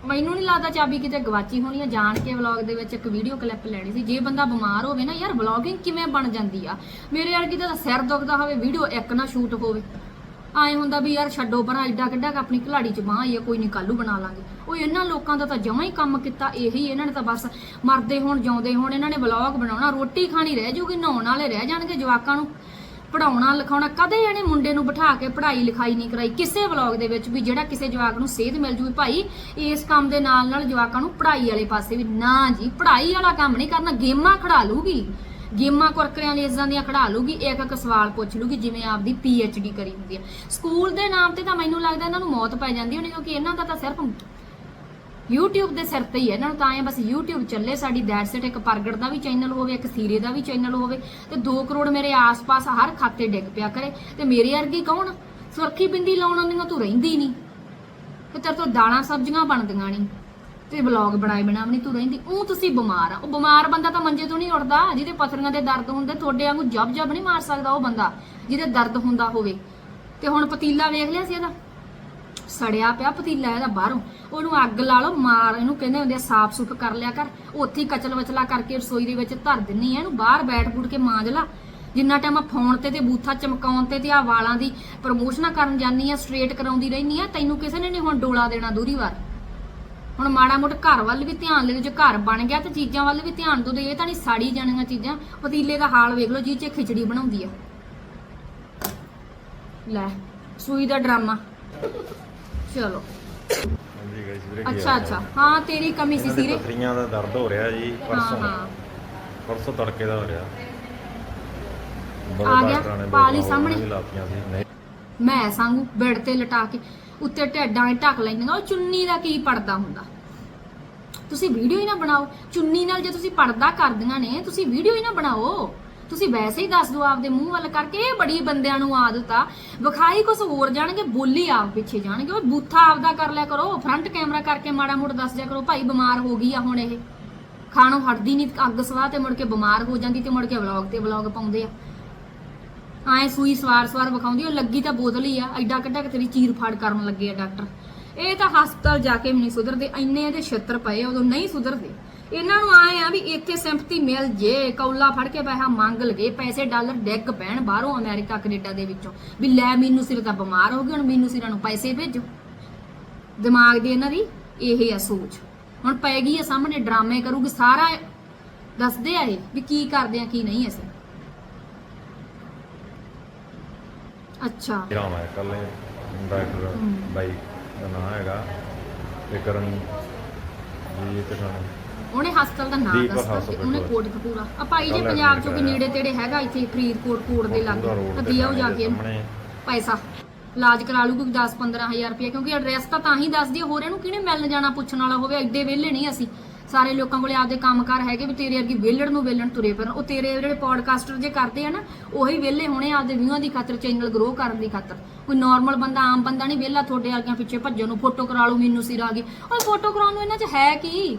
ਮੈਨੂੰ ਨਹੀਂ ਲੱਗਦਾ ਚਾਬੀ ਕਿਤੇ ਗਵਾਚੀ ਹੋਣੀ ਆ। ਜਾਣ ਕੇ ਵਲੌਗ ਦੇ ਵਿੱਚ ਇੱਕ ਵੀਡੀਓ ਕਲਿੱਪ ਲੈਣੀ ਸੀ। ਜੇ ਬੰਦਾ ਬਿਮਾਰ ਹੋਵੇ ਨਾ ਯਾਰ ਵਲੌਗਿੰਗ ਕਿਵੇਂ ਬਣ ਜਾਂਦੀ ਆ? ਮੇਰੇ ਵਰਗੀ ਦਾ ਸਿਰ ਦੁਖਦਾ ਹੋਵੇ ਵੀਡੀਓ ਇੱਕ ਨਾ ਸ਼ੂਟ ਹੋਵੇ। ਆਏ ਹੁੰਦਾ ਵੀ ਯਾਰ ਛੱਡੋ ਪਰਾਂ ਐਡਾ ਕਿੱਡਾ ਆਪਣੀ ਘਲਾੜੀ ਚ ਬਾਹ ਆਈ ਆ, ਕੋਈ ਨਹੀਂ ਕੱਲੂ ਬਣਾ ਲਾਂਗੇ। ਉਹ ਇਹਨਾਂ ਲੋਕਾਂ ਦਾ ਤਾਂ ਜਮਾਂ ਹੀ ਕੰਮ ਕੀਤਾ, ਇਹੀ ਇਹਨਾਂ ਨੇ ਤਾਂ ਬਸ ਮਰਦੇ ਹੋਣ, ਜਿਉਂਦੇ ਹੋਣ, ਇਹਨਾਂ ਨੇ ਵਲੌਗ ਬਣਾਉਣਾ, ਰੋਟੀ ਖਾਣੀ ਰਹਿ ਜੂਗੀ, ਨਹਾਉਣ ਵਾਲੇ ਰਹਿ ਜਾਣਗੇ ਜਵਾਕਾਂ ਨੂੰ। ਪੜਾਉਣਾ ਲਿਖਾਉਣਾ, ਕਦੇ ਇਹਨੇ ਮੁੰਡੇ ਨੂੰ ਬਿਠਾ ਕੇ ਪੜ੍ਹਾਈ ਲਿਖਾਈ ਨਹੀਂ ਕਰਾਈ। ਕਿਸੇ ਵਲੌਗ ਦੇ ਵਿੱਚ ਵੀ ਜਿਹੜਾ ਕਿਸੇ ਜਵਾਕ ਨੂੰ ਸੇਧ ਮਿਲ ਜੂਗੀ ਭਾਈ ਇਸ ਕੰਮ ਦੇ ਨਾਲ ਨਾਲ ਜਵਾਕਾਂ ਨੂੰ ਪੜ੍ਹਾਈ ਵਾਲੇ ਪਾਸੇ ਵੀ, ਨਾ ਜੀ, ਪੜ੍ਹਾਈ ਵਾਲਾ ਕੰਮ ਨਹੀਂ ਕਰਨਾ, ਗੇਮਾਂ ਖੜਾ ਲੂਗੀ। ਗੇਮਾਂ ਕੁਰਕਰਿਆਂ ਲੇਜ਼ਾਂ ਦੀਆਂ ਖੜਾ ਲੂਗੀ, ਇੱਕ ਇੱਕ ਸਵਾਲ ਪੁੱਛ ਲੂਗੀ, ਜਿਵੇਂ ਆਪਦੀ ਪੀ ਐਚ ਡੀ ਕਰੀ ਹੁੰਦੀ ਹੈ ਸਕੂਲ ਦੇ ਨਾਮ ਤੇ ਤਾਂ ਮੈਨੂੰ ਲੱਗਦਾ ਇਹਨਾਂ ਨੂੰ ਮੌਤ ਪੈ ਜਾਂਦੀ ਹੋਣੀ, ਕਿਉਂਕਿ ਇਹਨਾਂ ਦਾ ਤਾਂ ਸਿਰਫ YouTube ਦੇ ਸਿਰ ਤੇ ਹੀ ਹੈ। ਇਹਨਾਂ ਨੂੰ ਤਾਂ ਐ ਬਸ YouTube ਚੱਲੇ, ਸਾਡੀ ਦੈਟਸ ਇਟ ਇੱਕ ਪ੍ਰਗਟ ਦਾ ਵੀ ਚੈਨਲ ਹੋਵੇ, ਇੱਕ ਸੀਰੇ ਦਾ ਵੀ ਚੈਨਲ ਹੋਵੇ, ਤੇ 2 ਕਰੋੜ ਮੇਰੇ ਆਸ-ਪਾਸ ਹਰ ਖਾਤੇ ਡਿੱਗ ਪਿਆ ਕਰੇ। ਤੇ ਮੇਰੇ ਵਰਗੀ ਕੌਣ? ਸੁਰਖੀ ਬਿੰਦੀ ਲਾਉਣ ਆਉਂਦੀਆਂ, ਤੂੰ ਰਹਿੰਦੀ ਨਹੀਂ ਤੇ ਤੇਰੇ ਤੋਂ ਦਾਲਾਂ ਸਬਜ਼ੀਆਂ ਬਣਦੀਆਂ ਨਹੀਂ ਤੇ ਵਲੌਗ ਬਣਾਏ ਬਿਨਾ ਤੂੰ ਰਹਿੰਦੀ। ਉਹ ਤੁਸੀਂ ਬਿਮਾਰ ਆ। ਉਹ ਬਿਮਾਰ ਬੰਦਾ ਤਾਂ ਮੰਜੇ ਤੋਂ ਨਹੀਂ ਉੱਠਦਾ, ਜਿਹਦੇ ਪਥਰੀਆਂ ਦੇ ਦਰਦ ਹੁੰਦੇ, ਤੁਹਾਡੇ ਵਾਂਗੂ ਜਬ ਜਬ ਨਹੀਂ ਮਾਰ ਸਕਦਾ ਉਹ ਬੰਦਾ, ਜਿਹਦੇ ਦਰਦ ਹੁੰਦਾ ਹੋਵੇ। ਤੇ ਹੁਣ ਪਤੀਲਾ ਵੇਖ ਲਿਆ ਸੀ ਇਹਦਾ? ਸੜਿਆ ਪਿਆ ਪਤੀਲਾ ਇਹਦਾ ਬਾਹਰੋਂ। ਉਹਨੂੰ ਅੱਗ ਲਾ ਲਓ, ਮਾਰ, ਇਹਨੂੰ ਕਹਿੰਦੇ ਹੁੰਦੇ ਆ ਸਾਫ਼ ਸੁਫ ਕਰ ਲਿਆ ਕਰ। ਉੱਥੇ ਹੀ ਕਚਲ ਵਚਲਾ ਕਰਕੇ ਰਸੋਈ ਦੇ ਵਿੱਚ ਧਰ ਦਿੰਨੀ ਆ, ਇਹਨੂੰ ਬਾਹਰ ਬੈਠ ਬੁੱੜ ਕੇ ਮਾਂਜ ਲਾ। ਜਿੰਨਾ ਟਾਈਮ ਆ ਫੋਨ ਤੇ ਤੇ ਬੂਥਾ ਚਮਕਾਉਣ ਤੇ ਤੇ ਆ ਵਾਲਾਂ ਦੀ ਪ੍ਰਮੋਸ਼ਨਾਂ ਕਰਨ ਜਾਨੀ ਆ ਸਟ੍ਰੇਟ ਕਰਾਉਂਦੀ ਰਹਿਨੀ ਆ, ਤੈਨੂੰ ਕਿਸੇ ਨੇ ਨਹੀਂ ਹੁਣ ਡੋਲਾ ਦੇਣਾ ਦੂਰੀ ਵਾਰ। ਹੁਣ ਮਾੜਾ ਮੋਟਾ ਘਰ ਵੱਲ ਵੀ ਧਿਆਨ ਲੈ ਜੇ ਘਰ ਬਣ ਗਿਆ ਤੇ ਚੀਜ਼ਾਂ ਵੱਲ ਵੀ ਧਿਆਨ ਦੋ ਦੇ, ਇਹ ਤਾਂ ਨਹੀਂ ਸਾੜੀ ਜਾਣੀਆਂ ਚੀਜ਼ਾਂ, ਪਤੀਲੇ ਦਾ ਹਾਲ ਵੇਖ ਲਓ ਜੀ ਚ ਖਿਚੜੀ ਬਣਾਉਂਦੀ ਆ। ਲੈ, ਸੂਈ ਦਾ ਡਰਾਮਾ। ਚਲੋ। ਹਾਂਜੀ ਗਾਇਸ ਵੀਰੇ ਕੀ ਅੱਛਾ ਹਾਲ ਅੱਛਾ। ਹੈ? ਹਾਂ ਤੇਰੀ ਕਮੀ ਸੀ ਇਹਨਾਂ ਦੇ ਸੀਰੇ। ਪੱਥਰੀਆਂ ਦਾ ਦਰਦ ਹੋ ਰਿਹਾ ਜੀ ਹਾਂ ਪਰਸੋਂ। ਹਾਂ। ਪਰਸੋਂ ਤੜਕੇ ਦਾ ਹੋ ਰਿਹਾ। ਆ ਗਿਆ? ਡਾਕਟਰਾਂ ਨੇ ਪਾ ਲਈ ਬਹੁਤ ਸਾਹਮਣੇ? ਵੀ ਲਾਤੀਆਂ ਸੀ। ਨਹੀਂ। ਮੈਂ ਸੰਗੂ ਬੈੱਡ ਤੇ ਲਟਾ ਕੇ ਉੱਤੇ ਢੱਡਾਂ 'ਚ ਢੱਕ ਲੈਂਦੀਆਂ ਉਹ ਚੁੰਨੀ ਦਾ ਕੀ ਪੜਦਾ ਹੁੰਦਾ? ਤੁਸੀਂ ਵੀਡੀਓ ਹੀ ਨਾ ਬਣਾਓ। ਚੁੰਨੀ ਨਾਲ ਜੇ ਤੁਸੀਂ ਪੜਦਾ ਕਰਦੀਆਂ ਨੇ ਤੁਸੀਂ ਵੀਡੀਓ ਹੀ ਨਾ ਬਣਾਓ। ਤੁਸੀਂ ਵੈਸੇ ਹੀ ਦੱਸ ਦਿਓ ਆਪਦੇ ਮੂੰਹ ਵੱਲ ਕਰਕੇ, ਇਹ ਬੜੀ ਬੰਦਿਆਂ ਨੂੰ ਆਦਤ ਆ ਵਿਖਾਈ ਕੁਝ ਹੋਰ ਜਾਣਗੇ, ਬੋਲੀ ਆਪ ਪਿੱਛੇ ਜਾਣਗੇ। ਉਹ ਬੂਥਾ ਆਪਦਾ ਕਰ ਲਿਆ ਕਰੋ ਫਰੰਟ ਕੈਮਰਾ ਕਰਕੇ ਮਾੜਾ ਮੋੜ ਦੱਸ ਦਿਆ ਕਰੋ, ਭਾਈ ਬਿਮਾਰ ਹੋ ਗਈ ਆ ਹੁਣ ਇਹ। ਖਾਣੋਂ ਹਟਦੀ ਨਹੀਂ ਅੱਗ ਸਵਾਹ ਤੇ ਮੁੜ ਕੇ ਬਿਮਾਰ ਹੋ ਜਾਂਦੀ ਤੇ ਮੁੜ ਕੇ ਵਲੌਗ ਤੇ ਵਲੌਗ ਪਾਉਂਦੇ ਆ। ਐ ਸੂਈ ਸਵਾਰ ਸਵਾਰ ਵਿਖਾਉਂਦੀ ਉਹ ਲੱਗੀ ਤਾਂ ਬੋਤਲ ਹੀ ਆ, ਐਡਾ ਕੱਢਾ ਕਿ ਤੇਰੀ ਚੀਰ ਫਾੜ ਕਰਨ ਲੱਗੇ ਆ ਡਾਕਟਰ। ਇਹ ਤਾਂ ਹਸਪਤਾਲ ਜਾ ਕੇ ਵੀ ਨਹੀਂ ਸੁਧਰਦੇ, ਇੰਨੇ ਇਹਦੇ ਛਿੱਤਰ ਪਏ ਉਦੋਂ ਨਹੀਂ ਸੁਧਰਦੇ। ਇਹਨਾਂ ਨੂੰ ਆਏ ਆ ਵੀ ਇੱਥੇ ਸਿੰਪਥੀ ਮਿਲ ਜੇ ਕੌਲਾ ਫੜ ਕੇ ਪੈਸਾ ਮੰਗ ਲਗੇ ਪੈਸੇ ਡਾਲਰ ਡਿੱਗ ਪੈਣ ਬਾਹਰੋਂ ਅਮਰੀਕਾ ਕੈਨੇਡਾ ਦੇ ਵਿੱਚੋਂ। ਵੀ ਲੈ ਮੈਨੂੰ ਸਿਰ ਤਾਂ ਬਿਮਾਰ ਹੋ ਗਈ ਹੁਣ ਮੈਨੂੰ ਸਿਰਾਂ ਨੂੰ ਪੈਸੇ ਭੇਜੋ। ਦਿਮਾਗ ਦੀ ਇਹਨਾਂ ਦੀ ਇਹ ਆ ਸੋਚ। ਹੁਣ ਪੈ ਗਈ ਆ ਸਾਹਮਣੇ ਡਰਾਮੇ ਕਰੂਗੀ ਸਾਰਾ ਦੱਸਦੇ ਆ ਇਹ ਵੀ ਕੀ ਕਰਦੇ ਆ ਕੀ ਨਹੀਂ ਅਸੀਂ। ਅੱਛਾ। ਰਾਮ ਹੈ ਕੱਲੇ ਡਾਕਟਰ। ਬਾਈ ਦਾ ਨਾਮ ਹੈਗਾ ਤੇ ਕਰਨ ਜੀ ਇੱਕ ਸਾਨੂੰ ਉਹਨੇ ਹਸਪਤਾਲ ਦਾ ਨਾਮ ਦੀਪ ਦੱਸਤਾ ਤੇ ਹਸਪਤਾਲ। ਉਹਨੇ ਕੋਟਕਪੂਰਾ ਆ ਭਾਈ ਜੇ ਕੱਲ੍ਹ ਪੰਜਾਬ ਚੋਂ ਕਿ ਕਰਾਇਆ। ਨੇੜੇ ਤੇੜੇ ਹੈਗਾ ਇੱਥੇ ਫਰੀਦਕੋਟ ਕੋਟ ਦੇ ਲਾਗੇ ਤਾਂ ਦਿਓ ਜਾ ਕੇ ਦੇ ਇਹਨੂੰ। ਸਾਹਮਣੇ। ਪੈਸਾ। ਇਲਾਜ ਕਰਾ ਲੂਗੀ 10 15000 ਰੁਪਏ ਕਿਉਂਕਿ ਐਡਰੈਸ ਤਾਂ ਤਾਂ ਹੀ ਦੱਸਦੀ ਆ ਹੋਰ ਇਹਨੂੰ ਕਿਹਨੇ ਮਿਲਣ ਜਾਣਾ ਪੁੱਛਣ ਵਾਲਾ ਹੋਵੇ? ਐਡੇ ਵਿਹਲੇ ਨਹੀਂ ਅਸੀਂ। ਸਾਰੇ ਲੋਕਾਂ ਕੋਲੇ ਆਪਦੇ ਕੰਮਕਾਰ ਹੈਗੇ ਵੀ ਤੇਰੇ ਵਰਗੀ ਵੇਲੜ ਨੂੰ ਵੇਲਣ ਤੁਰੇ ਫਿਰਨ। ਉਹ ਤੇਰੇ ਜਿਹੜੇ ਪੋਡਕਾਸਟਰ ਜੇ ਕਰਦੇ ਆ ਨਾ ਉਹੀ ਵਿਹਲੇ ਹੋਣੇ ਆਪਦੇ ਵਿਊਆਂ ਦੀ ਖਾਤਰ ਚੈਨਲ ਗਰੋ ਕਰਨ ਦੀ ਖਾਤਰ। ਕੋਈ ਨਾਰਮਲ ਬੰਦਾ ਆਮ ਬੰਦਾ ਨਹੀਂ ਵਿਹਲਾ ਤੁਹਾਡੇ ਵਰਗਿਆਂ ਪਿੱਛੇ ਭੱਜਣ ਨੂੰ। ਫੋਟੋ ਕਰਾ ਲਓ ਮੈਨੂੰ ਸਿਰ ਆ ਗਈ ਓਏ ਫੋਟੋ ਕਰਾਉਣ ਨੂੰ ਇਹਨਾਂ 'ਚ ਹੈ ਕੀ?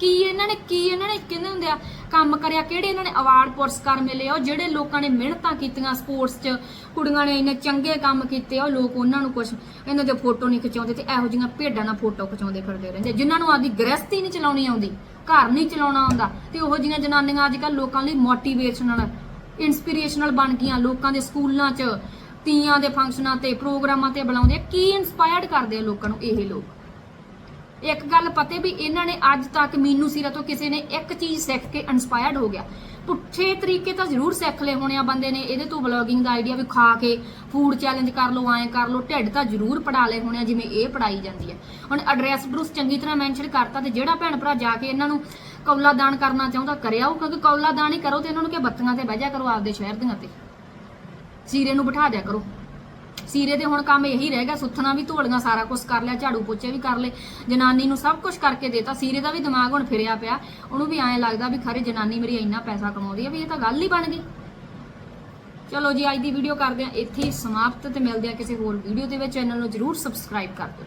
ਕੀ ਇਹਨਾਂ ਨੇ, ਕੀ ਇਹਨਾਂ ਨੇ ਕਹਿੰਦੇ ਹੁੰਦੇ ਆ ਕੰਮ ਕਰਿਆ, ਕਿਹੜੇ ਇਹਨਾਂ ਨੇ ਅਵਾਰਡ ਪੁਰਸਕਾਰ ਮਿਲੇ ਉਹ ਜਿਹੜੇ ਲੋਕਾਂ ਨੇ ਮਿਹਨਤਾਂ ਕੀਤੀਆਂ ਸਪੋਰਟਸ 'ਚ, ਕੁੜੀਆਂ ਨੇ ਇੰਨੇ ਚੰਗੇ ਕੰਮ ਕੀਤੇ ਉਹ ਲੋਕ ਉਹਨਾਂ ਨੂੰ ਕੁਝ ਇਹਨਾਂ ਦੇ ਫੋਟੋ ਨਹੀਂ ਖਿਚਾਉਂਦੇ ਤੇ ਇਹੋ ਜਿਹੀਆਂ ਭੇਡਾਂ ਨਾਲ ਫੋਟੋ ਖਿਚਾਉਂਦੇ ਫਿਰਦੇ ਰਹਿੰਦੇ ਜਿਨ੍ਹਾਂ ਨੂੰ ਆਪਦੀ ਗ੍ਰਸਤੀ ਨਹੀਂ ਚਲਾਉਣੀ ਆਉਂਦੀ, ਘਰ ਨਹੀਂ ਚਲਾਉਣਾ ਆਉਂਦਾ, ਤੇ ਉਹੋ ਜਿਹੀਆਂ ਜਨਾਨੀਆਂ ਅੱਜ ਕੱਲ ਲੋਕਾਂ ਲਈ ਮੋਟੀਵੇਸ਼ਨਲ ਇਨਸਪੀਰੇਸ਼ਨਲ ਬਣ ਗਈਆਂ। ਲੋਕਾਂ ਦੇ ਸਕੂਲਾਂ 'ਚ, ਤੀਆਂ ਦੇ ਫੰਕਸ਼ਨਾਂ ਤੇ, ਪ੍ਰੋਗਰਾਮਾਂ ਤੇ ਬੁਲਾਉਂਦੇ ਆ। ਕੀ ਇਨਸਪਾਇਰਡ ਕਰਦੇ ਆ ਲੋਕਾਂ ਨੂੰ? ਇਹ ਲੋਕ। ਇੱਕ ਗੱਲ ਪਤੇ ਵੀ ਇਹਨਾਂ ਨੇ ਅੱਜ ਤੱਕ ਮੀਨੂ ਸੀਰਾ ਤੋਂ ਕਿਸੇ ਨੇ ਇੱਕ ਚੀਜ਼ ਸਿੱਖ ਕੇ ਇਨਸਪਾਇਰਡ ਹੋ ਗਿਆ। ਪੁੱਠੇ ਤਰੀਕੇ ਤਾਂ ਜ਼ਰੂਰ ਸਿੱਖ ਲਏ ਹੋਣੇ ਆ ਬੰਦੇ ਨੇ, ਇਹਦੇ ਤੋਂ ਵਲੌਗਿੰਗ ਦਾ ਆਈਡੀਆ ਵੀ ਖਾ ਕੇ ਫੂਡ ਚੈਲੰਜ ਕਰ ਲਓ, ਐਂ ਕਰ ਲਓ, ਢਿੱਡ ਤਾਂ ਜ਼ਰੂਰ ਪੜਾ ਲਏ ਹੋਣੇ ਆ, ਜਿਵੇਂ ਇਹ ਪੜਾਈ ਜਾਂਦੀ ਹੈ। ਹੁਣ ਐਡਰੈਸ ਡਰੂਸ ਚੰਗੀ ਤਰ੍ਹਾਂ ਮੈਂਸ਼ਨ ਕਰਤਾ ਤੇ ਜਿਹੜਾ ਭੈਣ ਭਰਾ ਜਾ ਕੇ ਇਹਨਾਂ ਨੂੰ ਕੌਲਾ ਦਾਨ ਕਰਨਾ ਚਾਹੁੰਦਾ, ਕਰਿਆ ਉਹ, ਕਿਉਂਕਿ ਕੌਲਾ ਦਾਨ ਹੀ ਕਰੋ ਤੇ ਇਹਨਾਂ ਨੂੰ ਕਿ ਬੱਤੀਆਂ ਤੇ ਬਹਿ ਜਾ ਕਰੋ ਆਪਦੇ ਸ਼ਹਿਰ ਦੀਆਂ ਤੇ। ਸੀਰੇ ਨੂੰ ਬਿਠਾ ਦਿਆ ਕਰੋ। ਸੀਰੇ ਦੇ ਹੁਣ ਕੰਮ ਇਹੀ ਰਹਿ ਗਿਆ, ਸੁੱਥਣਾ ਵੀ ਧੋਲੀਆਂ, ਸਾਰਾ ਕੁਝ ਕਰ ਲਿਆ, ਝਾੜੂ ਪੋਚੇ ਵੀ ਕਰ ਲਏ। ਜਨਾਨੀ ਨੂੰ ਸਭ ਕੁਝ ਕਰਕੇ ਦੇਤਾ। ਸੀਰੇ ਦਾ ਵੀ ਦਿਮਾਗ ਹੁਣ ਫਿਰਿਆ ਪਿਆ। ਉਹਨੂੰ ਵੀ ਐਂ ਲੱਗਦਾ ਵੀ ਖਰੇ ਜਨਾਨੀ ਮੇਰੀ ਇੰਨਾ ਪੈਸਾ ਕਮਾਉਂਦੀ ਆ ਵੀ ਇਹ ਤਾਂ ਗੱਲ ਹੀ ਬਣ ਗਈ। ਚਲੋ ਜੀ, ਅੱਜ ਦੀ ਵੀਡੀਓ ਕਰਦੇ ਆ ਇੱਥੇ ਸਮਾਪਤ ਤੇ ਮਿਲਦੇ ਆ ਕਿਸੇ ਹੋਰ ਵੀਡੀਓ ਦੇ ਵਿੱਚ। ਚੈਨਲ ਨੂੰ ਜਰੂਰ ਸਬਸਕ੍ਰਾਈਬ ਕਰ ਦਿਓ।